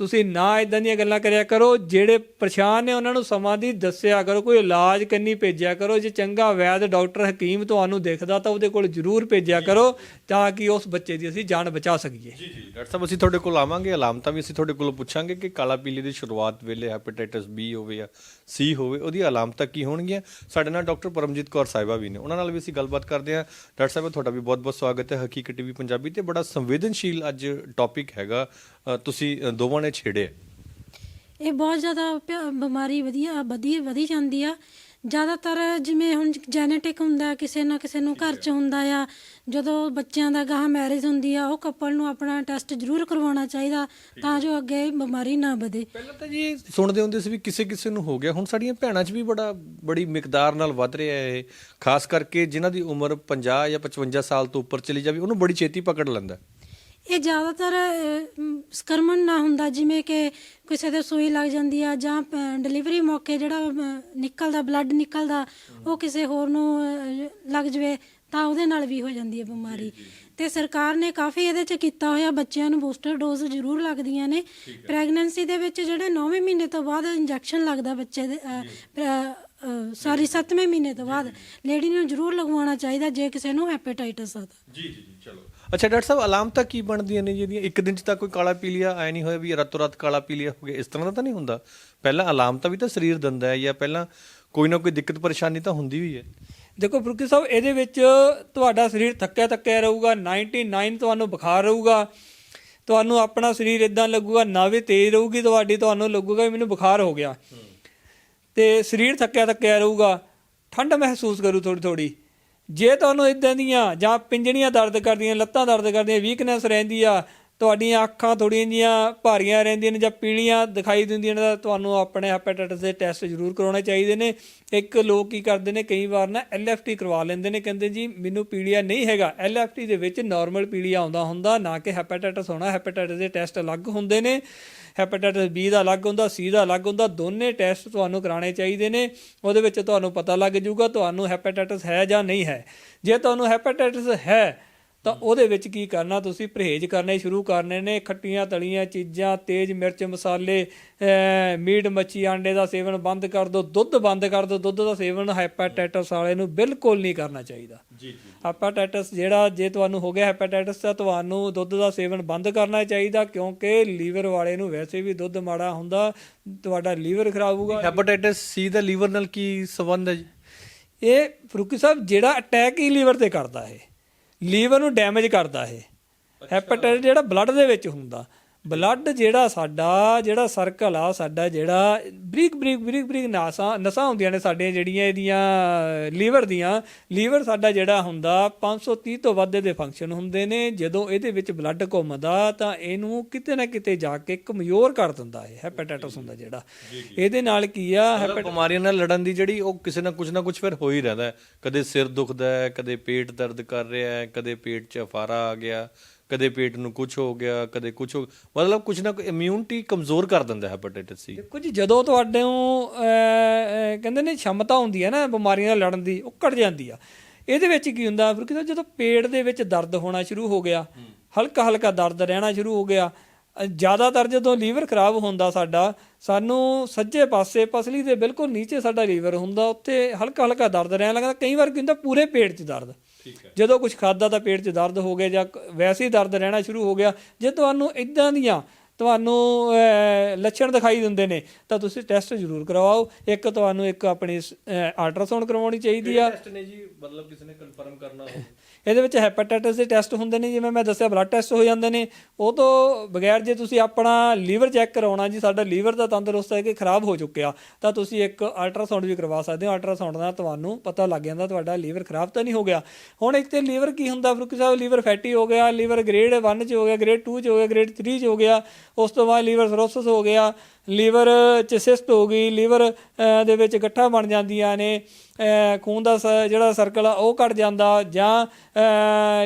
ਤੁਸੀਂ ਨਾ ਇਦਾਂ ਦੀਆਂ ਗੱਲਾਂ ਕਰਿਆ ਕਰੋ ਜਿਹੜੇ ਪਰੇਸ਼ਾਨ ਨੇ ਉਹਨਾਂ ਨੂੰ ਸਮਾਂ ਦੀ ਦੱਸਿਆ ਕਰੋ ਕੋਈ ਇਲਾਜ ਕੰਨੀ ਭੇਜਿਆ ਕਰੋ ਜੇ ਚੰਗਾ ਵੈਦ ਡਾਕਟਰ ਹਕੀਮ ਤੁਹਾਨੂੰ ਦੇਖਦਾ ਤਾਂ ਉਹਦੇ ਕੋਲ ਜ਼ਰੂਰ ਭੇਜਿਆ ਕਰੋ ਤਾਂ ਕਿ ਉਸ ਬੱਚੇ ਦੀ ਅਸੀਂ ਜਾਨ ਬਚਾ ਸਕੀਏ। ਜੀ ਜੀ ਡਾਕਟਰ ਸਾਹਿਬ ਅਸੀਂ ਤੁਹਾਡੇ ਕੋਲ ਆਵਾਂਗੇ ਅਲਾਮਤਾਂ ਵੀ ਅਸੀਂ ਤੁਹਾਡੇ ਕੋਲੋਂ ਪੁੱਛਾਂਗੇ ਕਿ ਕਾਲਾ ਪੀਲੀ ਦੀ ਸ਼ੁਰੂਆਤ ਵੇਲੇ ਹੈਪੇਟਾਈਟਸ ਬੀ ਹੋਵੇ ਜਾਂ ਸੀ ਹੋਵੇ ਉਹਦੀ ਅਲਾਮਤਾਂ ਕੀ ਹੋਣਗੀਆਂ? ਸਾਡੇ ਨਾਲ ਡਾਕਟਰ ਪਰਮਜੀਤ ਕੌਰ ਸਾਹਿਬਾ ਵੀ ਨੇ ਉਹਨਾਂ ਨਾਲ ਵੀ ਅਸੀਂ ਗੱਲਬਾਤ ਕਰਦੇ ਹਾਂ। ਡਾਕਟਰ ਸਾਹਿਬ ਤੁਹਾਡਾ ਵੀ ਬਹੁਤ-ਬਹੁਤ ਸਵਾਗਤ ਹੈ ਹਕੀਕਤ ਟੀਵੀ ਪੰਜਾਬੀ ਤੇ ਬੜਾ ਸੰਵੇਦਨਸ਼ੀਲ ਅੱਜ ਟੌਪਿਕ ਹੈਗਾ। ਅ, ਤੁਸੀਂ ਅ, ਦੋਵਾਂ ਨੇ ਛੇੜਿਆ ਇਹ ਬਹੁਤ ਜ਼ਿਆਦਾ ਬਿਮਾਰੀ ਵਧੀਆ ਵਧੀ ਵਧੀ ਜਾਂਦੀ ਆ। ਜ਼ਿਆਦਾਤਰ ਜਿਵੇਂ ਹੁਣ ਜੈਨੇਟਿਕ ਹੁੰਦਾ ਕਿਸੇ ਨਾ ਕਿਸੇ ਨੂੰ ਘਰ 'ਚ ਹੁੰਦਾ ਆ ਜਦੋਂ ਬੱਚਿਆਂ ਦਾ ਗਾਹ ਮੈਰਿਜ ਹੁੰਦੀ ਆ ਉਹ ਕਪਲ ਨੂੰ ਆਪਣਾ ਟੈਸਟ ਜ਼ਰੂਰ ਕਰਵਾਉਣਾ ਚਾਹੀਦਾ ਤਾਂ ਜੋ ਅੱਗੇ ਬਿਮਾਰੀ ਨਾ ਵਧੇ। ਪਹਿਲਾਂ ਤਾਂ ਜੀ ਸੁਣਦੇ ਹੁੰਦੇ ਸੀ ਵੀ ਕਿਸੇ ਕਿਸੇ ਨੂੰ ਹੋ ਗਿਆ ਹੁਣ ਸਾਡੀਆਂ ਭੈਣਾਂ 'ਚ ਵੀ ਬੜਾ ਬੜੀ ਮਿਕਦਾਰ ਨਾਲ ਵੱਧ ਰਿਹਾ ਹੈ ਇਹ ਖਾਸ ਕਰਕੇ ਜਿਨ੍ਹਾਂ ਦੀ ਉਮਰ 50 ਜਾਂ 55 ਸਾਲ ਤੋਂ ਉੱਪਰ ਚਲੀ ਜਾਵੇ ਉਹਨੂੰ ਬੜੀ ਛੇਤੀ ਪਕੜ ਲੈਂਦਾ। ਹੈ। ਇਹ ਜ਼ਿਆਦਾਤਰ ਸੰਕਰਮਣ ਨਾ ਹੁੰਦਾ ਜਿਵੇਂ ਕਿ ਕਿਸੇ ਦੇ ਸੂਈ ਲੱਗ ਜਾਂਦੀ ਆ ਜਾਂ ਡਿਲੀਵਰੀ ਮੌਕੇ ਜਿਹੜਾ ਨਿਕਲਦਾ ਬਲੱਡ ਨਿਕਲਦਾ ਉਹ ਕਿਸੇ ਹੋਰ ਨੂੰ ਲੱਗ ਜਵੇ ਤਾਂ ਉਹਦੇ ਨਾਲ ਵੀ ਹੋ ਜਾਂਦੀ ਹੈ ਬਿਮਾਰੀ। ਤੇ ਸਰਕਾਰ ਨੇ ਕਾਫੀ ਇਹਦੇ ਚ ਕੀਤਾ ਹੋਇਆ ਬੱਚਿਆਂ ਨੂੰ ਬੂਸਟਰ ਡੋਜ਼ ਜ਼ਰੂਰ ਲੱਗਦੀਆਂ ਨੇ। ਪ੍ਰੈਗਨੈਂਸੀ ਦੇ ਵਿੱਚ ਜਿਹੜੇ 9ਵੇਂ ਮਹੀਨੇ ਤੋਂ ਬਾਅਦ ਇੰਜੈਕਸ਼ਨ ਲੱਗਦਾ ਬੱਚੇ ਦੇ ਸੌਰੀ 7ਵੇਂ ਮਹੀਨੇ ਤੋਂ ਬਾਅਦ ਲੇਡੀ ਨੂੰ ਜ਼ਰੂਰ ਲਗਵਾਉਣਾ ਚਾਹੀਦਾ ਜੇ ਕਿਸੇ ਨੂੰ ਹੈਪੇਟਾਈਟਸ ਆ ਤਾਂ। ਜੀ ਜੀ ਚਲੋ। ਅੱਛਾ, ਡਾਕਟਰ ਸਾਹਿਬ ਅਲਾਮਤਾਂ ਕੀ ਬਣਦੀਆਂ ਨੇ ਜਿਹਦੀਆਂ ਇੱਕ ਦਿਨ ਚ ਤਾਂ ਕੋਈ ਕਾਲਾ ਪੀ ਲਿਆ ਆਇਆ ਨਹੀਂ ਹੋਇਆ ਵੀ ਰਾਤੋਂ ਰਾਤ ਕਾਲਾ ਪੀਲੀਆ ਹੋ ਗਿਆ? ਇਸ ਤਰ੍ਹਾਂ ਦਾ ਤਾਂ ਨਹੀਂ ਹੁੰਦਾ? ਪਹਿਲਾਂ ਅਲਾਮਤਾਂ ਵੀ ਤਾਂ ਸਰੀਰ ਦਿੰਦਾ ਹੈ ਜਾਂ ਪਹਿਲਾਂ ਕੋਈ ਨਾ ਕੋਈ ਦਿੱਕਤ ਪਰੇਸ਼ਾਨੀ ਤਾਂ ਹੁੰਦੀ ਵੀ ਹੈ। ਦੇਖੋ, ਫਰੂਕੀ ਸਾਹਿਬ, ਇਹਦੇ ਵਿੱਚ ਤੁਹਾਡਾ ਸਰੀਰ ਥੱਕਿਆ ਥੱਕਿਆ ਰਹੂਗਾ 99 ਤੁਹਾਨੂੰ ਬੁਖਾਰ ਰਹੂਗਾ, ਤੁਹਾਨੂੰ ਆਪਣਾ ਸਰੀਰ ਇਦਾਂ ਲੱਗੂਗਾ, ਨਾਵੇ ਤੇਜ਼ ਰਹੂਗੀ ਤੁਹਾਡੀ, ਤੁਹਾਨੂੰ ਲੱਗੂਗਾ ਵੀ ਮੈਨੂੰ ਬੁਖਾਰ ਹੋ ਗਿਆ। ਤੇ ਸਰੀਰ ਥੱਕਿਆ ਥੱਕਿਆ ਰਹੂਗਾ, ਠੰਡ ਮਹਿਸੂਸ ਕਰੂ ਥੋੜੀ ਥੋੜੀ ਜੇ ਤੁਹਾਨੂੰ ਇਦਾਂ ਦੀਆਂ ਜਾਂ ਪਿੰਜਣੀਆਂ ਦਰਦ ਕਰਦੀਆਂ ਲੱਤਾਂ ਦਰਦ ਕਰਦੀਆਂ ਵੀਕਨੈਸ ਰਹਿੰਦੀ ਆ ਤੁਹਾਡੀਆਂ ਅੱਖਾਂ ਥੋੜੀਆਂ ਜੀਆਂ ਭਾਰੀਆਂ ਰਹਿੰਦੀਆਂ ਨੇ ਜਾਂ ਪੀਲੀਆਂ ਦਿਖਾਈ ਦਿੰਦੀਆਂ ਨੇ ਤਾਂ ਤੁਹਾਨੂੰ ਆਪਣੇ ਹੈਪੇਟਾਈਟਸ ਦੇ ਟੈਸਟ ਜ਼ਰੂਰ ਕਰਾਉਣੇ ਚਾਹੀਦੇ ਨੇ। ਇੱਕ ਲੋਕ ਕੀ ਕਰਦੇ ਨੇ, ਕਈ ਵਾਰ ਨਾ ਐਲਐਫਟੀ ਕਰਵਾ ਲੈਂਦੇ ਨੇ, ਕਹਿੰਦੇ ਜੀ ਮੈਨੂੰ ਪੀਲੀਆ ਨਹੀਂ ਹੈਗਾ। ਐਲਐਫਟੀ ਦੇ ਵਿੱਚ ਨਾਰਮਲ ਪੀਲੀਆ ਆਉਂਦਾ ਹੁੰਦਾ, ਨਾ ਕਿ ਹੈਪੇਟਾਈਟਸ ਹੋਣਾ ਹੈਪੇਟਾਈਟਸ ਦੇ ਟੈਸਟ ਅਲੱਗ ਹੁੰਦੇ ਨੇ। ਹੈਪੇਟਾਈਟਸ ਬੀ ਦਾ ਅਲੱਗ ਹੁੰਦਾ ਸੀ ਦਾ ਅਲੱਗ ਹੁੰਦਾ, ਦੋਨੇ ਟੈਸਟ ਤੁਹਾਨੂੰ ਕਰਾਉਣੇ ਚਾਹੀਦੇ ਨੇ। ਉਹਦੇ ਵਿੱਚ ਤੁਹਾਨੂੰ ਪਤਾ ਲੱਗ ਜਾਊਗਾ ਤੁਹਾਨੂੰ ਹੈਪੇਟਾਈਟਸ ਹੈ ਜਾਂ ਨਹੀਂ ਹੈ। ਜੇ ਤੁਹਾਨੂੰ ਹੈਪੇਟਾਈਟਸ ਹੈ ਤਾਂ ਉਹਦੇ ਵਿੱਚ ਕੀ ਕਰਨਾ ਤੁਸੀਂ? ਪਰਹੇਜ਼ ਕਰਨੇ ਸ਼ੁਰੂ ਕਰਨੇ ਨੇ ਖੱਟੀਆਂ ਤਲੀਆਂ ਚੀਜ਼ਾਂ ਤੇਜ਼ ਮਿਰਚ ਮਸਾਲੇ ਮੀਟ ਮੱਛੀ ਆਂਡੇ ਦਾ ਸੇਵਨ ਬੰਦ ਕਰ ਦਿਓ ਦੁੱਧ ਬੰਦ ਕਰ ਦਿਓ ਦੁੱਧ ਦਾ ਸੇਵਨ ਹੈਪੇਟਾਈਟਸ ਵਾਲੇ ਨੂੰ ਬਿਲਕੁਲ ਨਹੀਂ ਕਰਨਾ ਚਾਹੀਦਾ। ਜੀ ਜੀ। ਹੈਪੇਟਾਈਟਸ ਜਿਹੜਾ ਜੇ ਤੁਹਾਨੂੰ ਹੋ ਗਿਆ ਹੈਪੇਟਾਈਟਸ ਤਾਂ ਤੁਹਾਨੂੰ ਦੁੱਧ ਦਾ ਸੇਵਨ ਬੰਦ ਕਰਨਾ ਚਾਹੀਦਾ ਕਿਉਂਕਿ ਲੀਵਰ ਵਾਲੇ ਨੂੰ ਵੈਸੇ ਵੀ ਦੁੱਧ ਮਾੜਾ ਹੁੰਦਾ ਤੁਹਾਡਾ ਲੀਵਰ ਖਰਾਬ ਹੋਊਗਾ। ਹੈਪੇਟਾਈਟਸ ਸੀ ਦਾ ਲੀਵਰ ਨਾਲ ਕੀ ਸੰਬੰਧ ਹੈ ਜੀ? ਇਹ ਫਰੂਕੀ ਸਾਹਿਬ ਜਿਹੜਾ ਅਟੈਕ ਹੀ ਲੀਵਰ ਤੇ ਕਰਦਾ ਹੈ ਲੀਵਰ ਨੂੰ ਡੈਮੇਜ ਕਰਦਾ ਹੈ ਹੈਪੇਟਾਈਟਸ ਜਿਹੜਾ ਬਲੱਡ ਦੇ ਵਿੱਚ ਹੁੰਦਾ ਬਲੱਡ ਜਿਹੜਾ ਸਾਡਾ ਜਿਹੜਾ ਸਰਕਲ ਆ ਸਾਡਾ ਜਿਹੜਾ ਬਰੀਕ ਬਰੀਕ ਬਰੀਕ ਬਰੀਕ ਨਸਾਂ ਨਸਾਂ ਹੁੰਦੀਆਂ ਨੇ ਸਾਡੀਆਂ ਜਿਹੜੀਆਂ ਇਹਦੀਆਂ ਲੀਵਰ ਦੀਆਂ ਲੀਵਰ ਸਾਡਾ ਜਿਹੜਾ ਹੁੰਦਾ 530 ਤੋਂ ਵੱਧ ਦੇ ਫੰਕਸ਼ਨ ਹੁੰਦੇ ਨੇ। ਜਦੋਂ ਇਹਦੇ ਵਿੱਚ ਬਲੱਡ ਘੁੰਮਦਾ ਤਾਂ ਇਹਨੂੰ ਕਿਤੇ ਨਾ ਕਿਤੇ ਜਾ ਕੇ ਕਮਜ਼ੋਰ ਕਰ ਦਿੰਦਾ ਹੈ ਹੈਪੇਟਾਈਟਸ ਹੁੰਦਾ ਜਿਹੜਾ। ਇਹਦੇ ਨਾਲ ਕੀ ਆ ਬਿਮਾਰੀਆਂ ਨਾਲ ਲੜਨ ਦੀ ਜਿਹੜੀ ਉਹ ਕਿਸੇ ਨਾ ਕੁਝ ਨਾ ਕੁਝ ਫਿਰ ਹੋ ਹੀ ਰਹਿੰਦਾ ਕਦੇ ਸਿਰ ਦੁਖਦਾ ਹੈ ਕਦੇ ਪੇਟ ਦਰਦ ਕਰ ਰਿਹਾ ਹੈ ਕਦੇ ਪੇਟ 'ਚ ਅਫਾਰਾ ਆ ਗਿਆ ਕਦੇ ਪੇਟ ਨੂੰ ਕੁਝ ਹੋ ਗਿਆ, ਕਦੇ ਕੁਝ ਹੋ ਮਤਲਬ ਕੁਝ ਨਾ ਇਮਿਊਨਿਟੀ ਕਮਜ਼ੋਰ ਕਰ ਦਿੰਦਾ ਹੈਪੇਟਾਈਟਿਸ ਸੀ ਦੇਖੋ ਜਦੋਂ ਤੁਹਾਡੇ ਨੂੰ ਕਹਿੰਦੇ ਨੇ ਸ਼ਮਤਾ ਹੁੰਦੀ ਹੈ ਨਾ, ਬਿਮਾਰੀਆਂ ਨਾਲ ਲੜਨ ਦੀ, ਉਹ ਘਟ ਜਾਂਦੀ ਆ। ਇਹਦੇ ਵਿੱਚ ਕੀ ਹੁੰਦਾ, ਫਿਰ ਕਿਤੇ ਜਦੋਂ ਪੇਟ ਦੇ ਵਿੱਚ ਦਰਦ ਹੋਣਾ ਸ਼ੁਰੂ ਹੋ ਗਿਆ ਹਲਕਾ ਹਲਕਾ ਦਰਦ ਰਹਿਣਾ ਸ਼ੁਰੂ ਹੋ ਗਿਆ ਜ਼ਿਆਦਾਤਰ ਜਦੋਂ ਲੀਵਰ ਖਰਾਬ ਹੁੰਦਾ ਸਾਡਾ, ਸਾਨੂੰ ਸੱਜੇ ਪਾਸੇ, ਪਸਲੀ ਦੇ ਬਿਲਕੁਲ ਨੀਚੇ ਸਾਡਾ ਲੀਵਰ ਹੁੰਦਾ, ਉੱਥੇ ਹਲਕਾ ਹਲਕਾ ਦਰਦ ਰਹਿਣ ਲੱਗਦਾ। ਕਈ ਵਾਰ ਕੀ ਹੁੰਦਾ, ਪੂਰੇ ਪੇਟ 'ਚ ਦਰਦ। ਜਦੋਂ ਕੁਝ ਖਾਦਾ ਤਾਂ ਪੇਟ 'ਚ ਦਰਦ ਹੋ ਗਿਆ ਜਾਂ ਵੈਸੇ ਹੀ ਦਰਦ ਰਹਿਣਾ ਸ਼ੁਰੂ ਹੋ ਗਿਆ। ਜੇ ਤੁਹਾਨੂੰ ਇਦਾਂ ਦੀਆਂ ਤੁਹਾਨੂੰ ਲੱਛਣ ਦਿਖਾਈ ਦਿੰਦੇ ਨੇ ਤਾਂ ਤੁਸੀਂ ਟੈਸਟ ਜ਼ਰੂਰ ਕਰਵਾਓ। ਇੱਕ ਤੁਹਾਨੂੰ ਇੱਕ ਆਪਣੀ ਅਲਟਰਾਸਾਊਂਡ ਕਰਵਾਉਣੀ ਚਾਹੀਦੀ ਆ। ਟੈਸਟ ਨੇ ਜੀ? ਮਤਲਬ ਕਿਸੇ ਨੇ ਕਨਫਰਮ ਕਰਨਾ ਹੋ ਇਹਦੇ ਵਿੱਚ ਹੈਪੇਟਾਈਟਸ ਦੇ ਟੈਸਟ ਹੁੰਦੇ ਨੇ, ਜਿਵੇਂ ਮੈਂ ਦੱਸਿਆ ਬਲੱਡ ਟੈਸਟ ਹੋ ਜਾਂਦੇ ਨੇ। ਉਹ ਤੋਂ ਬਗੈਰ ਜੇ ਤੁਸੀਂ ਆਪਣਾ ਲੀਵਰ ਚੈੱਕ ਕਰਾਉਣਾ ਜੀ, ਸਾਡਾ ਲੀਵਰ ਦਾ ਤੰਦਰੁਸਤ ਹੈ ਕਿ ਖਰਾਬ ਹੋ ਚੁੱਕਿਆ, ਤਾਂ ਤੁਸੀਂ ਇੱਕ ਅਲਟਰਾਸਾਊਂਡ ਵੀ ਕਰਵਾ ਸਕਦੇ ਹੋ। ਅਲਟਰਾਸਾਊਂਡ ਨਾਲ ਤੁਹਾਨੂੰ ਪਤਾ ਲੱਗ ਜਾਂਦਾ ਤੁਹਾਡਾ ਲੀਵਰ ਖਰਾਬ ਤਾਂ ਨਹੀਂ ਹੋ ਗਿਆ। ਹੁਣ ਇੱਕ ਤੇ ਲੀਵਰ ਕੀ ਹੁੰਦਾ? ਫਰੂਕੀ ਸਾਹਿਬ, ਲੀਵਰ ਫੈਟੀ ਹੋ ਗਿਆ, ਲੀਵਰ ਗ੍ਰੇਡ 1 ਚ ਹੋ ਗਿਆ ਗ੍ਰੇਡ 2 ਚ ਹੋ ਗਿਆ ਗ੍ਰੇਡ 3 ਚ ਹੋ ਗਿਆ। ਉਸ ਤੋਂ ਬਾਅਦ ਲੀਵਰ ਸਰੋਸਿਸ ਹੋ ਗਿਆ। ਲੀਵਰ ਚ ਸਿਸਟ ਹੋ ਗਈ, ਲੀਵਰ ਦੇ ਵਿੱਚ ਗੱਠਾਂ ਬਣ ਜਾਂਦੀਆਂ ਨੇ ਖੂਨ ਦਾ ਸ- ਜਿਹੜਾ ਸਰਕਲ ਆ, ਉਹ ਘਟ ਜਾਂਦਾ ਜਾਂ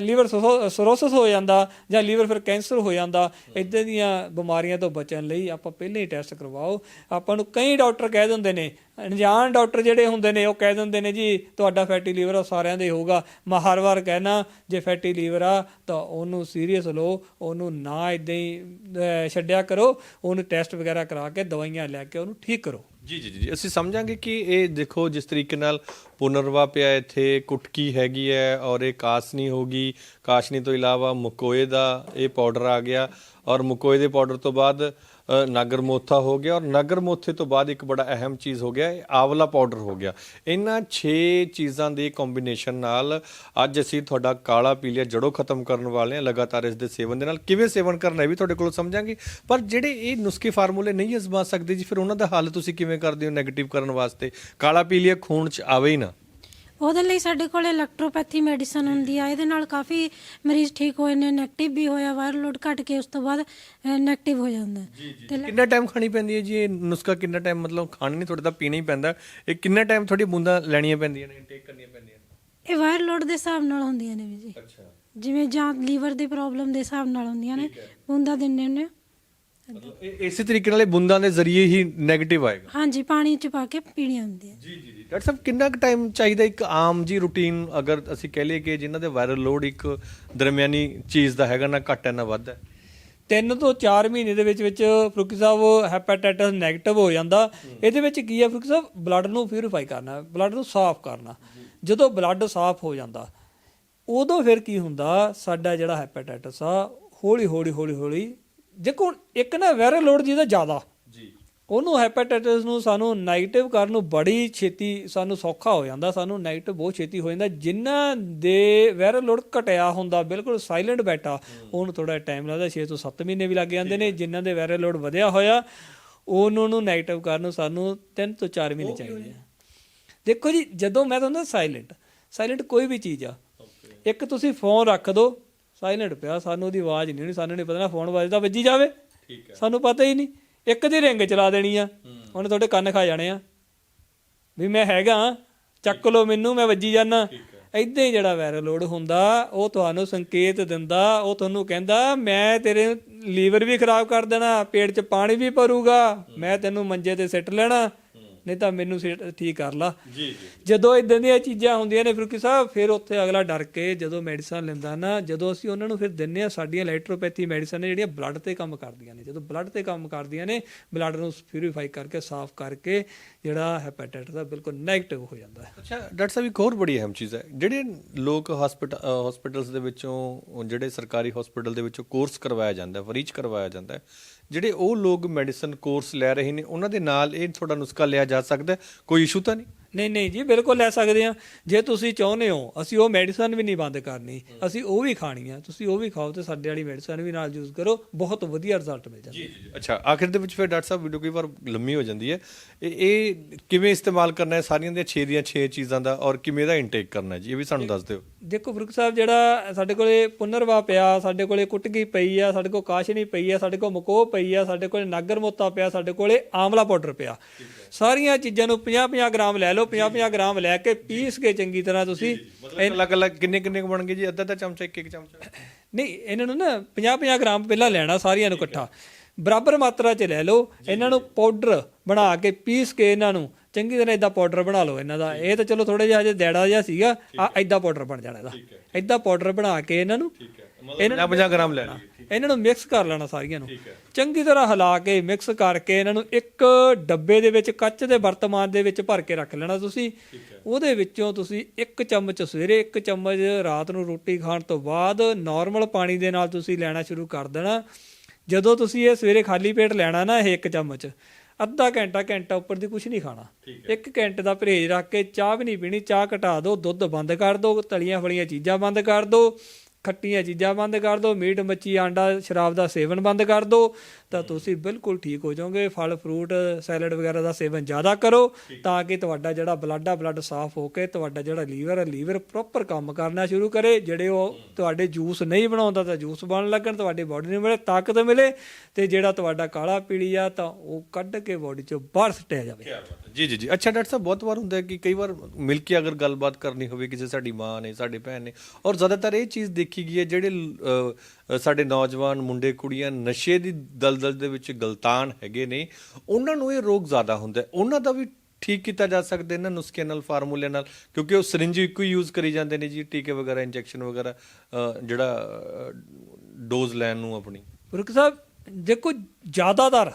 ਲੀਵਰ ਸਰੋਸਿਸ ਹੋ ਜਾਂਦਾ ਜਾਂ ਲੀਵਰ ਫਿਰ ਕੈਂਸਰ ਹੋ ਜਾਂਦਾ। ਇਦਾਂ ਦੀਆਂ ਬਿਮਾਰੀਆਂ ਤੋਂ ਬਚਣ ਲਈ ਆਪਾਂ ਪਹਿਲਾਂ ਹੀ ਟੈਸਟ ਕਰਵਾਓ। ਆਪਾਂ ਨੂੰ ਕਈ ਡਾਕਟਰ ਕਹਿ ਦਿੰਦੇ ਨੇ ਅਣਜਾਣ ਡਾਕਟਰ ਜਿਹੜੇ ਹੁੰਦੇ ਨੇ, ਉਹ ਕਹਿ ਦਿੰਦੇ ਨੇ ਜੀ, ਤੁਹਾਡਾ ਫੈਟੀ ਲੀਵਰ ਆ ਸਾਰਿਆਂ ਦੇ ਹੋਊਗਾ। ਮੈਂ ਹਰ ਵਾਰ ਕਹਿਣਾ ਜੇ ਫੈਟੀ ਲੀਵਰ ਆ, ਤਾਂ ਉਹਨੂੰ ਸੀਰੀਅਸ ਲਓ, ਉਹਨੂੰ ਨਾ ਇਦਾਂ ਹੀ ਛੱਡਿਆ ਕਰੋ, ਉਹਨੂੰ ਟੈਸਟ ਵਗੈਰਾ ਕਰਾ ਕੇ ਦਵਾਈਆਂ ਲੈ ਕੇ ਉਹਨੂੰ ਠੀਕ ਕਰੋ। ਜੀ ਜੀ ਜੀ ਅਸੀਂ ਸਮਝਾਂਗੇ ਕਿ ਇਹ ਦੇਖੋ, ਜਿਸ ਤਰੀਕੇ ਨਾਲ ਪੁਨਰਵਾ ਪਿਆ ਇੱਥੇ, ਕੁਟਕੀ ਹੈਗੀ ਹੈ ਔਰ ਇਹ ਕਾਸਨੀ ਹੋਗੀ ਕਾਸ਼ਨੀ ਤੋਂ ਇਲਾਵਾ ਮਕੋਏ ਦਾ ਇਹ ਪਾਊਡਰ ਆ ਗਿਆ ਔਰ ਮਕੋਏ ਦੇ ਪਾਊਡਰ ਤੋਂ ਬਾਅਦ ਨਾਗਰ ਮੋਥਾ ਹੋ ਗਿਆ ਔਰ ਨਾਗਰ ਮੋਥੇ ਤੋਂ ਬਾਅਦ ਇੱਕ ਬੜਾ ਅਹਿਮ ਚੀਜ਼ ਹੋ ਗਿਆ, ਇਹ ਆਵਲਾ ਪਾਊਡਰ ਹੋ ਗਿਆ। ਇਹਨਾਂ 6 ਚੀਜ਼ਾਂ ਦੇ ਕੰਬੀਨੇਸ਼ਨ ਨਾਲ ਅੱਜ ਅਸੀਂ ਤੁਹਾਡਾ ਕਾਲਾ ਪੀਲੀਆ ਜੜੋਂ ਖਤਮ ਕਰਨ ਵਾਲੇ ਹਾਂ, ਲਗਾਤਾਰ ਇਸ ਦੇ ਸੇਵਨ ਦੇ ਨਾਲ। ਕਿਵੇਂ ਸੇਵਨ ਕਰਨਾ ਹੈ ਵੀ ਤੁਹਾਡੇ ਕੋਲੋਂ ਸਮਝਾਂਗੇ। ਪਰ ਜਿਹੜੇ ਇਹ ਨੁਸਖੇ ਫਾਰਮੂਲੇ ਨਹੀਂ ਅਜ਼ਮਾ ਸਕਦੇ ਜੀ, ਫਿਰ ਉਹਨਾਂ ਦਾ ਹੱਲ ਤੁਸੀਂ ਕਿਵੇਂ ਕਰਦੇ ਹੋ 네ਗੇਟਿਵ ਕਰਨ ਵਾਸਤੇ? ਕਾਲਾ ਪੀਲੀਆ ਖੂਨ ਚ ਆਵੇ ਹੀ ਨਾ। ਉਹਦੇ ਲਈ ਸਾਡੇ ਕੋਲ ਇਲੈਕਟ੍ਰੋਪੈਥੀ ਮੈਡੀਸਨ ਹੁੰਦੀ ਆ। ਇਹਦੇ ਨਾਲ ਕਾਫੀ ਮਰੀਜ਼ ਠੀਕ ਹੋਏ ਨੇ ਨੈਗੇਟਿਵ ਵੀ ਹੋਇਆ ਵਾਇਰਲ ਲੋਡ ਘਟ ਕੇ ਉਸ ਤੋਂ ਬਾਅਦ ਨੈਗੇਟਿਵ ਹੋ ਜਾਂਦਾ। ਤੇ ਕਿੰਨਾ ਟਾਈਮ ਖਾਣੀ ਪੈਂਦੀ ਹੈ ਜੀ? ਇਹ ਨੁਸਖਾ ਕਿੰਨਾ ਟਾਈਮ ਮਤਲਬ ਖਾਣਾ ਨਹੀਂ ਤੁਹਾਡੇ ਤਾਂ ਪੀਣਾ ਹੀ ਪੈਂਦਾ। ਇਹ ਕਿੰਨਾ ਟਾਈਮ ਤੁਹਾਡੀ ਬੂੰਦਾਂ ਲੈਣੀਆਂ ਪੈਂਦੀਆਂ ਨੇ ਇਨਟੇਕ ਕਰਨੀਆਂ ਪੈਂਦੀਆਂ ਨੇ? ਇਹ ਵਾਇਰਲ ਲੋਡ ਦੇ ਹਿਸਾਬ ਨਾਲ ਹੁੰਦੀਆਂ ਨੇ ਵੀ ਜੀ। ਅੱਛਾ। ਜਿਵੇਂ ਜਾਂ ਲੀਵਰ ਦੀ ਪ੍ਰੋਬਲਮ ਦੇ ਹਿਸਾਬ ਨਾਲ ਹੁੰਦੀਆਂ ਨੇ ਬੂੰਦਾ ਦਿੰਦੇ ਨੇ ਮਤਲਬ ਇਹ ਇਸੇ ਤਰੀਕੇ ਨਾਲ ਇਹ ਬੂੰਦਾਂ ਦੇ ਜ਼ਰੀਏ ਹੀ 네ਗੇਟਿਵ ਆਏਗਾ। ਹਾਂਜੀ ਪਾਣੀ ਚ ਪਾ ਕੇ ਪੀਣੀਆਂ ਹੁੰਦੀਆਂ। ਜੀ ਜੀ ਜੀ। ਡਾਕਟਰ ਸਾਹਿਬ ਕਿੰਨਾ ਕੁ ਟਾਈਮ ਚਾਹੀਦਾ ਇੱਕ ਆਮ ਜੀ ਰੂਟੀਨ ਅਗਰ ਅਸੀਂ ਕਹਿ ਲਈਏ ਕਿ ਜਿਨ੍ਹਾਂ ਦੇ ਵਾਇਰਲ ਲੋਡ ਇੱਕ ਦਰਮਿਆਨੀ ਚੀਜ਼ ਦਾ ਹੈਗਾ ਨਾ ਘੱਟ ਹੈ ਨਾ ਵੱਧ ਹੈ। ਤਿੰਨ ਤੋਂ 4 ਮਹੀਨੇ ਦੇ ਵਿੱਚ ਵਿੱਚ ਫਰੂਕੀ ਸਾਹਿਬ ਹੈਪੇਟਾਈਟਸ ਨੈਗੇਟਿਵ ਹੋ ਜਾਂਦਾ। ਇਹਦੇ ਵਿੱਚ ਕੀ ਹੈ ਫਰੂਕੀ ਸਾਹਿਬ? ਬਲੱਡ ਨੂੰ ਪਿਊਰੀਫਾਈ ਕਰਨਾ ਬਲੱਡ ਨੂੰ ਸਾਫ਼ ਕਰਨਾ। ਜਦੋਂ ਬਲੱਡ ਸਾਫ਼ ਹੋ ਜਾਂਦਾ ਉਦੋਂ ਫਿਰ ਕੀ ਹੁੰਦਾ? ਸਾਡਾ ਜਿਹੜਾ ਹੈਪੇਟਾਈਟਸ ਆ ਹੌਲੀ ਹੌਲੀ ਹੌਲੀ ਹੌਲੀ ਦੇਖੋ ਇੱਕ ਨਾ ਵਾਇਰਲ ਲੋਡ ਜਿਹਦਾ ਜ਼ਿਆਦਾ। ਜੀ। ਉਹਨੂੰ ਹੈਪੇਟਾਈਟਿਸ ਨੂੰ ਸਾਨੂੰ ਨੈਗੇਟਿਵ ਕਰਨ ਨੂੰ ਬੜੀ ਛੇਤੀ ਸਾਨੂੰ ਸੌਖਾ ਹੋ ਜਾਂਦਾ ਸਾਨੂੰ ਨੈਗੇਟਿਵ ਬਹੁਤ ਛੇਤੀ ਹੋ ਜਾਂਦਾ। ਜਿਨ੍ਹਾਂ ਦੇ ਵਾਇਰਲ ਲੋਡ ਘਟਿਆ ਹੁੰਦਾ ਬਿਲਕੁਲ ਸਾਇਲੈਂਟ ਬੈਠਾ ਉਹਨੂੰ ਥੋੜਾ ਟਾਈਮ ਲੱਗਦਾ 6 ਤੋਂ 7 ਮਹੀਨੇ ਵੀ ਲੱਗ ਜਾਂਦੇ ਨੇ। ਜਿਨ੍ਹਾਂ ਦੇ ਵਾਇਰਲ ਲੋਡ ਵਧਿਆ ਹੋਇਆ ਉਹਨਾਂ ਨੂੰ ਨੈਗੇਟਿਵ ਕਰਨ ਨੂੰ ਸਾਨੂੰ 3 ਤੋਂ 4 ਮਹੀਨੇ ਚਾਹੀਦੇ ਆ। ਦੇਖੋ ਜੀ ਜਦੋਂ ਮੈਂ ਤੁਹਾਨੂੰ ਸਾਇਲੈਂਟ ਸਾਇਲੈਂਟ ਕੋਈ ਵੀ ਚੀਜ਼ ਆ। ਇੱਕ ਤੁਸੀਂ ਫੋਨ ਰੱਖ ਦਿਓ ਸਾਇਲੈਂਟ ਪਿਆ ਸਾਨੂੰ ਉਹਦੀ ਆਵਾਜ਼ ਨਹੀਂ ਹੋਣੀ ਸਾਨੂੰ ਨਹੀਂ ਪਤਾ ਨਾ ਫੋਨ ਵੱਜਦਾ ਵੱਜੀ ਜਾਵੇ। ਠੀਕ ਹੈ। ਸਾਨੂੰ ਪਤਾ ਹੀ ਨਹੀਂ। ਇੱਕ ਦੀ ਰਿੰਗ ਚਲਾ ਦੇਣੀ ਆ। ਉਹਨੇ ਤੁਹਾਡੇ ਕੰਨ ਖਾ ਜਾਣੇ ਆ। ਵੀ ਮੈਂ ਹੈਗਾ ਚੱਕ ਲਓ ਮੈਨੂੰ ਮੈਂ ਵੱਜੀ ਜਾਣਾ ਇਦਾਂ ਹੀ। ਜਿਹੜਾ ਵਾਇਰਲ ਲੋਡ ਹੁੰਦਾ ਉਹ ਤੁਹਾਨੂੰ ਸੰਕੇਤ ਦਿੰਦਾ ਉਹ ਤੁਹਾਨੂੰ ਕਹਿੰਦਾ ਮੈਂ ਤੇਰੇ ਲੀਵਰ ਵੀ ਖਰਾਬ ਕਰ ਦੇਣਾ ਪੇਟ 'ਚ ਪਾਣੀ ਵੀ ਭਰੂਗਾ। ਮੈਂ ਤੈਨੂੰ ਮੰਜੇ ਤੇ ਸਿੱਟ ਲੈਣਾ। ਨਹੀਂ ਤਾਂ ਮੈਨੂੰ ਠੀਕ ਕਰ ਲਾ। ਜੀ ਜੀ। ਜਦੋਂ ਇਦਾਂ ਦੀਆਂ ਚੀਜ਼ਾਂ ਹੁੰਦੀਆਂ ਨੇ ਫਰੂਕੀ ਸਾਹਿਬ ਫਿਰ ਉੱਥੇ ਅਗਲਾ ਡਰ ਕੇ ਜਦੋਂ ਮੈਡੀਸਨ ਲੈਂਦਾ ਨਾ ਜਦੋਂ ਅਸੀਂ ਉਹਨਾਂ ਨੂੰ ਫਿਰ ਦਿੰਨੇ ਆ ਸਾਡੀਆਂ ਇਲੈਕਟ੍ਰੋਪੈਥੀ ਮੈਡੀਸਨ ਨੇ ਜਿਹੜੀਆਂ ਬਲੱਡ ਤੇ ਕੰਮ ਕਰਦੀਆਂ ਨੇ। ਜਦੋਂ ਬਲੱਡ ਤੇ ਕੰਮ ਕਰਦੀਆਂ ਨੇ ਬਲੱਡ ਨੂੰ ਪਿਊਰੀਫਾਈ ਕਰਕੇ ਸਾਫ਼ ਕਰਕੇ ਜਿਹੜਾ ਹੈਪੇਟਾਈਟਸ ਦਾ ਬਿਲਕੁਲ ਨੈਗੇਟਿਵ ਹੋ ਜਾਂਦਾ ਹੈ। ਅੱਛਾ ਡਾਕਟਰ ਸਾਹਿਬ ਇੱਕ ਹੋਰ ਬੜੀ ਅਹਿਮ ਚੀਜ਼ ਹੈ। ਜਿਹੜੇ ਲੋਕ ਹਸਪੀਟਲ ਹਸਪੀਟਲਸ ਦੇ ਵਿੱਚੋਂ ਜਿਹੜੇ ਸਰਕਾਰੀ ਹਸਪੀਟਲ ਦੇ ਵਿੱਚੋਂ ਕੋਰਸ ਕਰਵਾਇਆ ਜਾਂਦਾ ਹੈ ਫਰੀਜ ਕਰਵਾਇਆ ਜਾਂਦਾ ਹੈ ਜਿਹੜੇ ਉਹ ਲੋਕ ਮੈਡੀਸਨ ਕੋਰਸ ਲੈ ਰਹੇ ਨੇ, ਉਹਨਾਂ ਦੇ ਨਾਲ ਇਹ ਤੁਹਾਡਾ ਨੁਸਖਾ ਲਿਆ ਜਾ ਸਕਦਾ ਕੋਈ ਇਸ਼ੂ ਤਾਂ ਨਹੀਂ? ਨਹੀਂ ਨਹੀਂ ਜੀ ਬਿਲਕੁਲ ਲੈ ਸਕਦੇ ਆ ਜੇ ਤੁਸੀਂ ਚਾਹੁੰਦੇ ਹੋ ਅਸੀਂ ਉਹ ਮੈਡੀਸਨ ਵੀ ਨਹੀਂ ਬੰਦ ਕਰਨੀ। ਅਸੀਂ ਉਹ ਵੀ ਖਾਣੀ ਆ। ਤੁਸੀਂ ਉਹ ਵੀ ਖਾਓ ਤੇ ਸਾਡੇ ਵਾਲੀ ਮੈਡੀਸਨ ਵੀ ਨਾਲ ਯੂਜ਼ ਕਰੋ। ਬਹੁਤ ਵਧੀਆ ਰਿਜ਼ਲਟ ਮਿਲ ਜਾਂਦਾ ਜੀ ਜੀ ਅੱਛਾ ਆਖਿਰ ਦੇ ਵਿੱਚ ਫਿਰ ਡਾਕਟਰ ਸਾਹਿਬ ਵੀਡੀਓ ਕਈ ਵਾਰ ਲੰਮੀ ਹੋ ਜਾਂਦੀ ਹੈ। ਇਹ ਕਿਵੇਂ ਇਸਤੇਮਾਲ ਕਰਨਾ ਹੈ? ਸਾਰੀਆਂ ਦੀਆਂ 6 ਦੀਆਂ 6 ਚੀਜ਼ਾਂ ਦਾ ਔਰ ਕਿਵੇਂ ਦਾ ਇਨਟੇਕ ਕਰਨਾ ਹੈ ਜੀ? ਇਹ ਵੀ ਸਾਨੂੰ ਦੱਸ ਦਿਓ। ਦੇਖੋ ਫਰੂਕ ਸਾਹਿਬ ਜਿਹੜਾ ਸਾਡੇ ਕੋਲੇ ਪੁਨਰਵਾ ਪਿਆ ਸਾਡੇ ਕੋਲੇ ਕੁਟਕੀ ਪਈ ਆ ਸਾਡੇ ਕੋਲ ਕਾਸ਼ਨੀ ਪਈ ਆ ਸਾਡੇ ਕੋਲ ਮਕੋ ਪਈ ਆ ਸਾਡੇ ਕੋਲੇ ਨਾਗਰ ਮੋਤਾ ਪਿਆ ਸਾਡੇ ਕੋਲੇ ਆਮਲਾ ਪਾਊਡਰ ਪਿਆ। ਸਾਰੀਆਂ ਚੀਜ਼ਾਂ ਨੂੰ 50-50 ਗ੍ਰਾਮ ਲੈ ਲਓ 50-50 ਗ੍ਰਾਮ ਲੈ ਕੇ ਪੀਸ ਕੇ ਚੰਗੀ ਤਰ੍ਹਾਂ ਤੁਸੀਂ ਮਤਲਬ ਅਲੱਗ ਅਲੱਗ ਕਿੰਨੇ ਕਿੰਨੇ ਕੁ ਬਣ ਗਏ ਜੀ? ਅੱਧਾ ਅੱਧਾ ਚਮਚਾ ਇੱਕ ਇੱਕ ਚਮਚਾ। ਨਹੀਂ ਇਹਨਾਂ ਨੂੰ ਨਾ 50-50 ਗ੍ਰਾਮ ਪਹਿਲਾਂ ਲੈਣਾ ਸਾਰੀਆਂ ਨੂੰ ਇਕੱਠਾ। ਬਰਾਬਰ ਮਾਤਰਾ 'ਚ ਲੈ ਲਓ। ਇਹਨਾਂ ਨੂੰ ਪਾਊਡਰ ਬਣਾ ਕੇ ਪੀਸ ਕੇ ਇਹਨਾਂ ਨੂੰ ਚੰਗੀ ਤਰ੍ਹਾਂ ਇਦਾਂ ਪਾਊਡਰ ਬਣਾ ਲਓ ਇਹਨਾਂ ਦਾ। ਇਹ ਤਾਂ ਚਲੋ ਥੋੜਾ ਜਿਹਾ ਹਜੇ ਦੇੜਾ ਜਿਹਾ ਸੀਗਾ। ਆ ਇਦਾਂ ਪਾਊਡਰ ਬਣ ਜਾਣਾ ਇਹਦਾ। ਇਦਾਂ ਪਾਊਡਰ ਬਣਾ ਕੇ ਇਹਨਾਂ ਨੂੰ ਇਹਨਾਂ 50 ਗ੍ਰਾਮ ਲੈ ਲਈਏ ਇਹਨਾਂ ਨੂੰ ਮਿਕਸ ਕਰ ਲੈਣਾ ਸਾਰੀਆਂ ਨੂੰ। ਚੰਗੀ ਤਰ੍ਹਾਂ ਹਿਲਾ ਕੇ ਮਿਕਸ ਕਰਕੇ ਇਹਨਾਂ ਨੂੰ ਇੱਕ ਡੱਬੇ ਦੇ ਵਿੱਚ ਕੱਚ ਦੇ ਬਰਤਮਾਨ ਦੇ ਵਿੱਚ ਭਰ ਕੇ ਰੱਖ ਲੈਣਾ ਤੁਸੀਂ। ਉਹਦੇ ਵਿੱਚੋਂ ਤੁਸੀਂ ਇੱਕ ਚਮਚ ਸਵੇਰੇ ਇੱਕ ਚਮਚ ਰਾਤ ਨੂੰ ਰੋਟੀ ਖਾਣ ਤੋਂ ਬਾਅਦ ਨਾਰਮਲ ਪਾਣੀ ਦੇ ਨਾਲ ਤੁਸੀਂ ਲੈਣਾ ਸ਼ੁਰੂ ਕਰ ਦੇਣਾ। ਜਦੋਂ ਤੁਸੀਂ ਇਹ ਸਵੇਰੇ ਖਾਲੀ ਪੇਟ ਲੈਣਾ ਨਾ ਇਹ ਇੱਕ ਚਮਚ ਅੱਧਾ ਘੰਟਾ ਘੰਟਾ ਉੱਪਰ ਦੀ ਕੁਝ ਨਹੀਂ ਖਾਣਾ। ਇੱਕ ਘੰਟੇ ਦਾ ਪਰਹੇਜ਼ ਰੱਖ ਕੇ ਚਾਹ ਵੀ ਨਹੀਂ ਪੀਣੀ ਚਾਹ ਘਟਾ ਦਿਓ ਦੁੱਧ ਬੰਦ ਕਰ ਦਿਓ ਤਲੀਆਂ ਫਲੀਆਂ ਚੀਜ਼ਾਂ ਬੰਦ ਕਰ ਦਿਓ। ਖੱਟੀਆਂ ਚੀਜ਼ਾਂ ਬੰਦ ਕਰ ਦਿਓ ਮੀਟ ਮੱਛੀ ਆਂਡਾ ਸ਼ਰਾਬ ਦਾ ਸੇਵਨ ਬੰਦ ਕਰ ਦਿਓ ਤਾਂ ਤੁਸੀਂ ਬਿਲਕੁਲ ਠੀਕ ਹੋ ਜਾਓਗੇ ਫਲ ਫਰੂਟ ਸੈਲਡ ਵਗੈਰਾ ਦਾ ਸੇਵਨ ਜ਼ਿਆਦਾ ਕਰੋ ਤਾਂ ਕਿ ਤੁਹਾਡਾ ਜਿਹੜਾ ਬਲੱਡ ਆ ਬਲੱਡ ਸਾਫ਼ ਹੋ ਕੇ ਤੁਹਾਡਾ ਜਿਹੜਾ ਲੀਵਰ ਹੈ ਲੀਵਰ ਪ੍ਰੋਪਰ ਕੰਮ ਕਰਨਾ ਸ਼ੁਰੂ ਕਰੇ ਜਿਹੜੇ ਉਹ ਤੁਹਾਡੇ ਜੂਸ ਨਹੀਂ ਬਣਾਉਂਦਾ ਤਾਂ ਜੂਸ ਬਣਨ ਲੱਗਣ ਤੁਹਾਡੀ ਬਾਡੀ ਨੂੰ ਮਿਲੇ ਤਾਕਤ ਮਿਲੇ ਤੇ ਜਿਹੜਾ ਤੁਹਾਡਾ ਕਾਲਾ ਪੀਲੀ ਆ ਤਾਂ ਉਹ ਕੱਢ ਕੇ ਬਾਡੀ ਚੋਂ ਬਾਹਰ ਸੱਟਿਆ ਜਾਵੇ। ਜੀ ਜੀ ਜੀ। ਅੱਛਾ ਡਾਕਟਰ ਸਾਹਿਬ ਬਹੁਤ ਵਾਰ ਹੁੰਦਾ ਹੈ ਕਿ ਕਈ ਵਾਰ ਮਿਲ ਕੇ ਅਗਰ ਗੱਲਬਾਤ ਕਰਨੀ ਹੋਵੇ ਕਿਸੇ ਸਾਡੀ ਮਾਂ ਨੇ ਸਾਡੇ ਭੈਣ ਨੇ ਔਰ ਜ਼ਿਆਦਾਤਰ ਇਹ ਚੀਜ਼ ਦੇਖੀ ਗਈ ਹੈ ਜਿਹੜੇ ਸਾਡੇ ਨੌਜਵਾਨ ਮੁੰਡੇ, ਕੁੜੀਆਂ ਨਸ਼ੇ ਦੀ ਦਲਦਲ ਦੇ ਵਿੱਚ ਗਲਤਾਨ ਹੈਗੇ ਨੇ, ਉਹਨਾਂ ਨੂੰ ਇਹ ਰੋਗ ਜ਼ਿਆਦਾ ਹੁੰਦਾ ਉਹਨਾਂ ਦਾ ਵੀ ਠੀਕ ਕੀਤਾ ਜਾ ਸਕਦਾ ਇਹਨਾਂ ਨੁਸਖਿਆਂ ਨਾਲ ਫਾਰਮੂਲੇ ਨਾਲ, ਕਿਉਂਕਿ ਉਹ ਸਿਰਿੰਜ ਇੱਕੋ ਹੀ ਯੂਜ਼ ਕਰੀ ਜਾਂਦੇ ਨੇ ਜੀ, ਟੀਕੇ ਵਗੈਰਾ ਇੰਜੈਕਸ਼ਨ ਵਗੈਰਾ ਜਿਹੜਾ ਡੋਜ਼ ਲੈਣ ਨੂੰ ਆਪਣੀ। ਗੁਰੂ ਸਾਹਿਬ, ਦੇਖੋ ਜ਼ਿਆਦਾਤਰ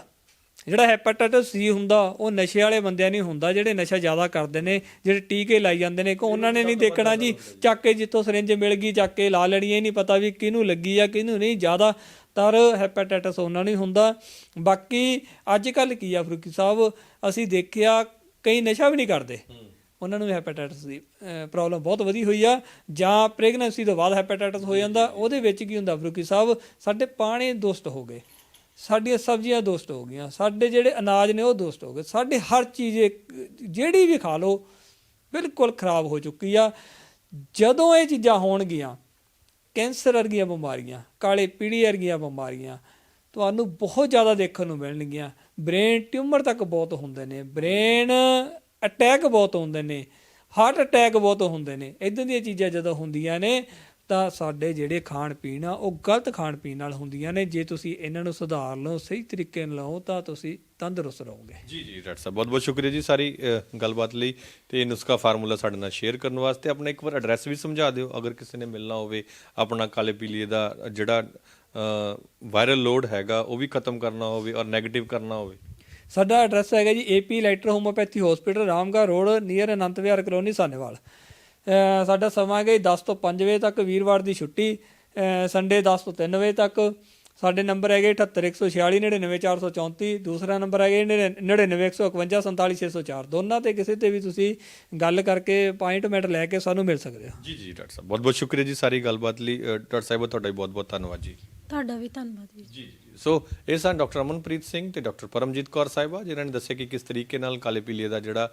ਜਿਹੜਾ ਹੈਪੇਟਾਈਟਸ ਸੀ ਹੁੰਦਾ, ਉਹ ਨਸ਼ੇ ਵਾਲੇ ਬੰਦਿਆਂ ਨਹੀਂ ਹੁੰਦਾ, ਜਿਹੜੇ ਨਸ਼ਾ ਜ਼ਿਆਦਾ ਕਰਦੇ ਨੇ, ਜਿਹੜੇ ਟੀਕੇ ਲਾਈ ਜਾਂਦੇ ਨੇ, ਕਿ ਉਹਨਾਂ ਨੇ ਨਹੀਂ ਦੇਖਣਾ ਜੀ, ਚੱਕ ਕੇ ਜਿੱਥੋਂ ਸਿਰਿੰਜ ਮਿਲ ਗਈ, ਚੱਕ ਕੇ ਲਾ ਲੈਣੀ, ਇਹ ਨਹੀਂ ਪਤਾ ਵੀ ਕਿਹਨੂੰ ਲੱਗੀ ਆ, ਕਿਹਨੂੰ ਨਹੀਂ, ਜ਼ਿਆਦਾ ਤਰ ਹੈਪੇਟਾਈਟਸ ਉਹਨਾਂ ਨੂੰ ਹੁੰਦਾ। ਬਾਕੀ ਅੱਜ ਕੱਲ ਕੀ ਆ, ਫਰੂਕੀ ਸਾਹਿਬ, ਅਸੀਂ ਦੇਖਿਆ ਕਈ ਨਸ਼ਾ ਵੀ ਨਹੀਂ ਕਰਦੇ। ਉਹਨਾਂ ਨੂੰ ਹੈਪੇਟਾਈਟਸ ਦੀ ਪ੍ਰੋਬਲਮ ਬਹੁਤ ਵਧੀ ਹੋਈ ਆ। ਜਾਂ ਪ੍ਰੈਗਨੈਂਸੀ ਤੋਂ ਬਾਅਦ ਹੈਪੇਟਾਈਟਸ ਹੋ ਜਾਂਦਾ, ਉਹਦੇ ਵਿੱਚ ਕੀ ਹੁੰਦਾ, ਫਰੂਕੀ ਸਾਹਿਬ, ਸਾਡੇ ਪਾਣੇ ਦੋਸਤ ਹੋ ਗਏ। ਸਾਡੀਆਂ ਸਬਜ਼ੀਆਂ ਦੁਸ਼ਟ ਹੋ ਗਈਆਂ, ਸਾਡੇ ਜਿਹੜੇ ਅਨਾਜ ਨੇ ਉਹ ਦੁਸ਼ਟ ਹੋ ਗਏ, ਸਾਡੇ ਹਰ ਚੀਜ਼ ਜਿਹੜੀ ਵੀ ਖਾ ਲਓ, ਬਿਲਕੁਲ ਖਰਾਬ ਹੋ ਚੁੱਕੀ ਆ। ਜਦੋਂ ਇਹ ਚੀਜ਼ਾਂ ਹੋਣਗੀਆਂ, ਕੈਂਸਰ ਵਰਗੀਆਂ ਬਿਮਾਰੀਆਂ, ਕਾਲੇ ਪੀੜੀ ਵਰਗੀਆਂ ਬਿਮਾਰੀਆਂ, ਤੁਹਾਨੂੰ ਬਹੁਤ ਜ਼ਿਆਦਾ ਦੇਖਣ ਨੂੰ ਮਿਲਣਗੀਆਂ। ਬ੍ਰੇਨ ਟਿਊਮਰ ਤੱਕ ਬਹੁਤ ਹੁੰਦੇ ਨੇ ਬ੍ਰੇਨ ਅਟੈਕ ਬਹੁਤ ਹੁੰਦੇ ਨੇ ਹਾਰਟ ਅਟੈਕ ਬਹੁਤ ਹੁੰਦੇ ਨੇ। ਇਦਾਂ ਦੀਆਂ ਚੀਜ਼ਾਂ ਜਦੋਂ ਹੁੰਦੀਆਂ ਨੇ ਤਾਂ ਸਾਡੇ ਜਿਹੜੇ ਖਾਣ ਪੀਣ ਆ ਉਹ ਗਲਤ ਖਾਣ ਪੀਣ ਨਾਲ ਹੁੰਦੀਆਂ ਨੇ। ਜੇ ਤੁਸੀਂ ਇਹਨਾਂ ਨੂੰ ਸੁਧਾਰ ਲਓ ਸਹੀ ਤਰੀਕੇ ਨਾਲ ਲਓ ਤਾਂ ਤੁਸੀਂ ਤੰਦਰੁਸਤ ਰਹੋਗੇ। ਜੀ ਜੀ ਡਾਕਟਰ ਸਾਹਿਬ ਬਹੁਤ ਬਹੁਤ ਸ਼ੁਕਰੀਆ ਜੀ ਸਾਰੀ ਗੱਲਬਾਤ ਲਈ ਤੇ ਨੁਸਖਾ ਫਾਰਮੂਲਾ ਸਾਡੇ ਨਾਲ ਸ਼ੇਅਰ ਕਰਨ ਵਾਸਤੇ। ਆਪਣਾ ਇੱਕ ਵਾਰ ਐਡਰੈਸ ਵੀ ਸਮਝਾ ਦਿਓ। ਅਗਰ ਕਿਸੇ ਨੇ ਮਿਲਣਾ ਹੋਵੇ ਆਪਣਾ ਕਾਲੇ ਪੀਲੀਏ ਦਾ ਜਿਹੜਾ ਵਾਇਰਲ ਲੋਡ ਹੈਗਾ ਉਹ ਵੀ ਖਤਮ ਕਰਨਾ ਹੋਵੇ ਔਰ 네ਗੇਟਿਵ ਕਰਨਾ ਹੋਵੇ। ਸਾਡਾ ਐਡਰੈਸ ਹੈਗਾ ਜੀ AP letter homeopathy hospital Ramgarh road near Anant Vihar colony Sahnewal. ਸਾਡਾ ਸਮਾਂ ਹੈਗਾ ਜੀ 10 ਤੋਂ 5 ਵਜੇ ਤੱਕ ਵੀਰਵਾਰ ਦੀ ਛੁੱਟੀ ਸੰਡੇ 10 ਤੋਂ 3 ਵਜੇ ਤੱਕ। ਸਾਡੇ ਨੰਬਰ ਹੈਗੇ 78146 99434 ਦੂਸਰਾ ਨੰਬਰ ਹੈਗੇ 99151 47604 ਦੋਨਾਂ ਤੇ ਕਿਸੇ ਤੇ ਵੀ ਤੁਸੀਂ ਗੱਲ ਕਰਕੇ ਅਪਾਇੰਟਮੈਂਟ ਲੈ ਕੇ ਸਾਨੂੰ ਮਿਲ ਸਕਦੇ ਹੋ। ਜੀ ਜੀ ਡਾਕਟਰ ਸਾਹਿਬ ਬਹੁਤ ਬਹੁਤ ਸ਼ੁਕਰੀਆ ਜੀ ਸਾਰੀ ਗੱਲਬਾਤ ਲਈ। ਡਾਕਟਰ ਸਾਹਿਬ ਤੁਹਾਡਾ ਬਹੁਤ ਬਹੁਤ ਧੰਨਵਾਦ ਜੀ। ਤੁਹਾਡਾ ਵੀ ਧੰਨਵਾਦ ਜੀ। ਜੀ ਸੋ ਇਹ ਸਨ ਡਾਕਟਰ ਅਮਨਪ੍ਰੀਤ ਸਿੰਘ ਤੇ ਡਾਕਟਰ ਪਰਮਜੀਤ ਕੌਰ ਸਾਹਿਬਾ ਜਿਨ੍ਹਾਂ ਨੇ ਦੱਸਿਆ ਕਿ ਕਿਸ ਤਰੀਕੇ ਨਾਲ ਕਾਲੇ ਪੀਲੀਏ ਦਾ ਜਿਹੜਾ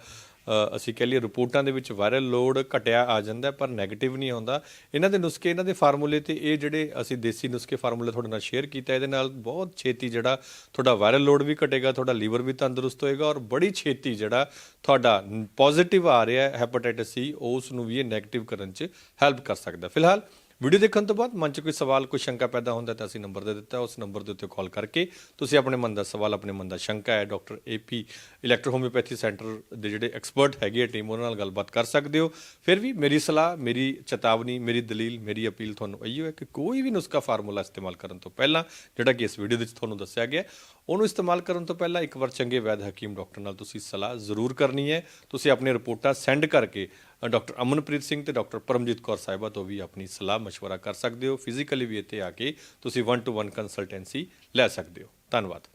ਅਸੀਂ ਕਹਿ ਲਈਏ ਰਿਪੋਰਟਾਂ ਦੇ ਵਿੱਚ ਵਾਇਰਲ ਲੋਡ ਘਟਿਆ ਆ ਜਾਂਦਾ ਪਰ ਨੈਗੇਟਿਵ ਨਹੀਂ ਆਉਂਦਾ। ਇਹਨਾਂ ਦੇ ਨੁਸਖੇ, ਇਹਨਾਂ ਦੇ ਫਾਰਮੂਲੇ ਤੇ ਇਹ ਜਿਹੜੇ ਅਸੀਂ ਦੇਸੀ ਨੁਸਖੇ ਫਾਰਮੂਲੇ ਤੁਹਾਡੇ ਨਾਲ ਸ਼ੇਅਰ ਕੀਤਾ, ਇਹਦੇ ਨਾਲ ਬਹੁਤ ਛੇਤੀ ਜਿਹੜਾ ਤੁਹਾਡਾ ਵਾਇਰਲ ਲੋਡ ਵੀ ਘਟੇਗਾ, ਤੁਹਾਡਾ ਲੀਵਰ ਵੀ ਤੰਦਰੁਸਤ ਹੋਏਗਾ ਔਰ ਬੜੀ ਛੇਤੀ ਜਿਹੜਾ ਤੁਹਾਡਾ ਪੋਜ਼ਿਟਿਵ ਆ ਰਿਹਾ ਹੈ ਸੀ ਉਸ ਨੂੰ ਵੀ ਇਹ ਨੈਗੇਟਿਵ ਕਰਨ 'ਚ ਹੈਲਪ ਕਰ ਸਕਦਾ। ਫਿਲਹਾਲ ਵੀਡੀਓ ਦੇਖਣ ਤੋਂ ਬਾਅਦ ਮਨ 'ਚ ਕੋਈ ਸਵਾਲ, ਕੋਈ ਸ਼ੰਕਾ ਪੈਦਾ ਹੁੰਦਾ ਤਾਂ ਅਸੀਂ ਨੰਬਰ ਦੇ ਦਿੱਤਾ। ਉਸ ਨੰਬਰ ਦੇ ਉੱਤੇ ਕਾਲ ਕਰਕੇ ਤੁਸੀਂ ਆਪਣੇ ਮਨ ਦਾ ਸਵਾਲ, ਆਪਣੇ ਮਨ ਦਾ ਸ਼ੰਕਾ ਹੈ, doctor AP electro homeopathy centre ਦੇ ਜਿਹੜੇ ਐਕਸਪਰਟ ਹੈਗੇ ਆ ਟੀਮ ਉਹਨਾਂ ਨਾਲ ਗੱਲਬਾਤ ਕਰ ਸਕਦੇ ਹੋ। ਫਿਰ ਵੀ ਮੇਰੀ ਸਲਾਹ, ਮੇਰੀ ਚੇਤਾਵਨੀ, ਮੇਰੀ ਦਲੀਲ, ਮੇਰੀ ਅਪੀਲ ਤੁਹਾਨੂੰ ਇਹੀ ਹੈ ਕਿ ਕੋਈ ਵੀ ਨੁਸਖਾ ਫਾਰਮੂਲਾ ਇਸਤੇਮਾਲ ਕਰਨ ਤੋਂ ਪਹਿਲਾਂ, ਜਿਹੜਾ ਕਿ ਇਸ ਵੀਡੀਓ ਦੇ ਵਿੱਚ ਤੁਹਾਨੂੰ ਦੱਸਿਆ ਗਿਆ, ਉਹਨੂੰ ਇਸਤੇਮਾਲ ਕਰਨ ਤੋਂ ਪਹਿਲਾਂ ਇੱਕ ਵਾਰ ਚੰਗੇ ਵੈਦ ਹਕੀਮ ਡਾਕਟਰ ਨਾਲ ਤੁਸੀਂ ਸਲਾਹ ਜ਼ਰੂਰ ਕਰਨੀ ਹੈ। ਤੁਸੀਂ ਆਪਣੀਆਂ ਰਿਪੋਰਟਾਂ ਸੈਂਡ ਕਰਕੇ ਡਾਕਟਰ ਅਮਨਪ੍ਰੀਤ ਸਿੰਘ ਤੇ ਡਾਕਟਰ ਪਰਮਜੀਤ ਕੌਰ ਸਾਹਿਬਾ ਤੋਂ ਵੀ ਆਪਣੀ ਸਲਾਹ مشورہ ਕਰ ਸਕਦੇ ਹੋ ਫਿਜ਼ੀਕਲੀ ਵੀ ਇੱਥੇ ਆ ਕੇ ਤੁਸੀਂ 1 ਟੂ 1 ਕੰਸਲਟੈਂਸੀ ਲੈ ਸਕਦੇ ਹੋ ਧੰਨਵਾਦ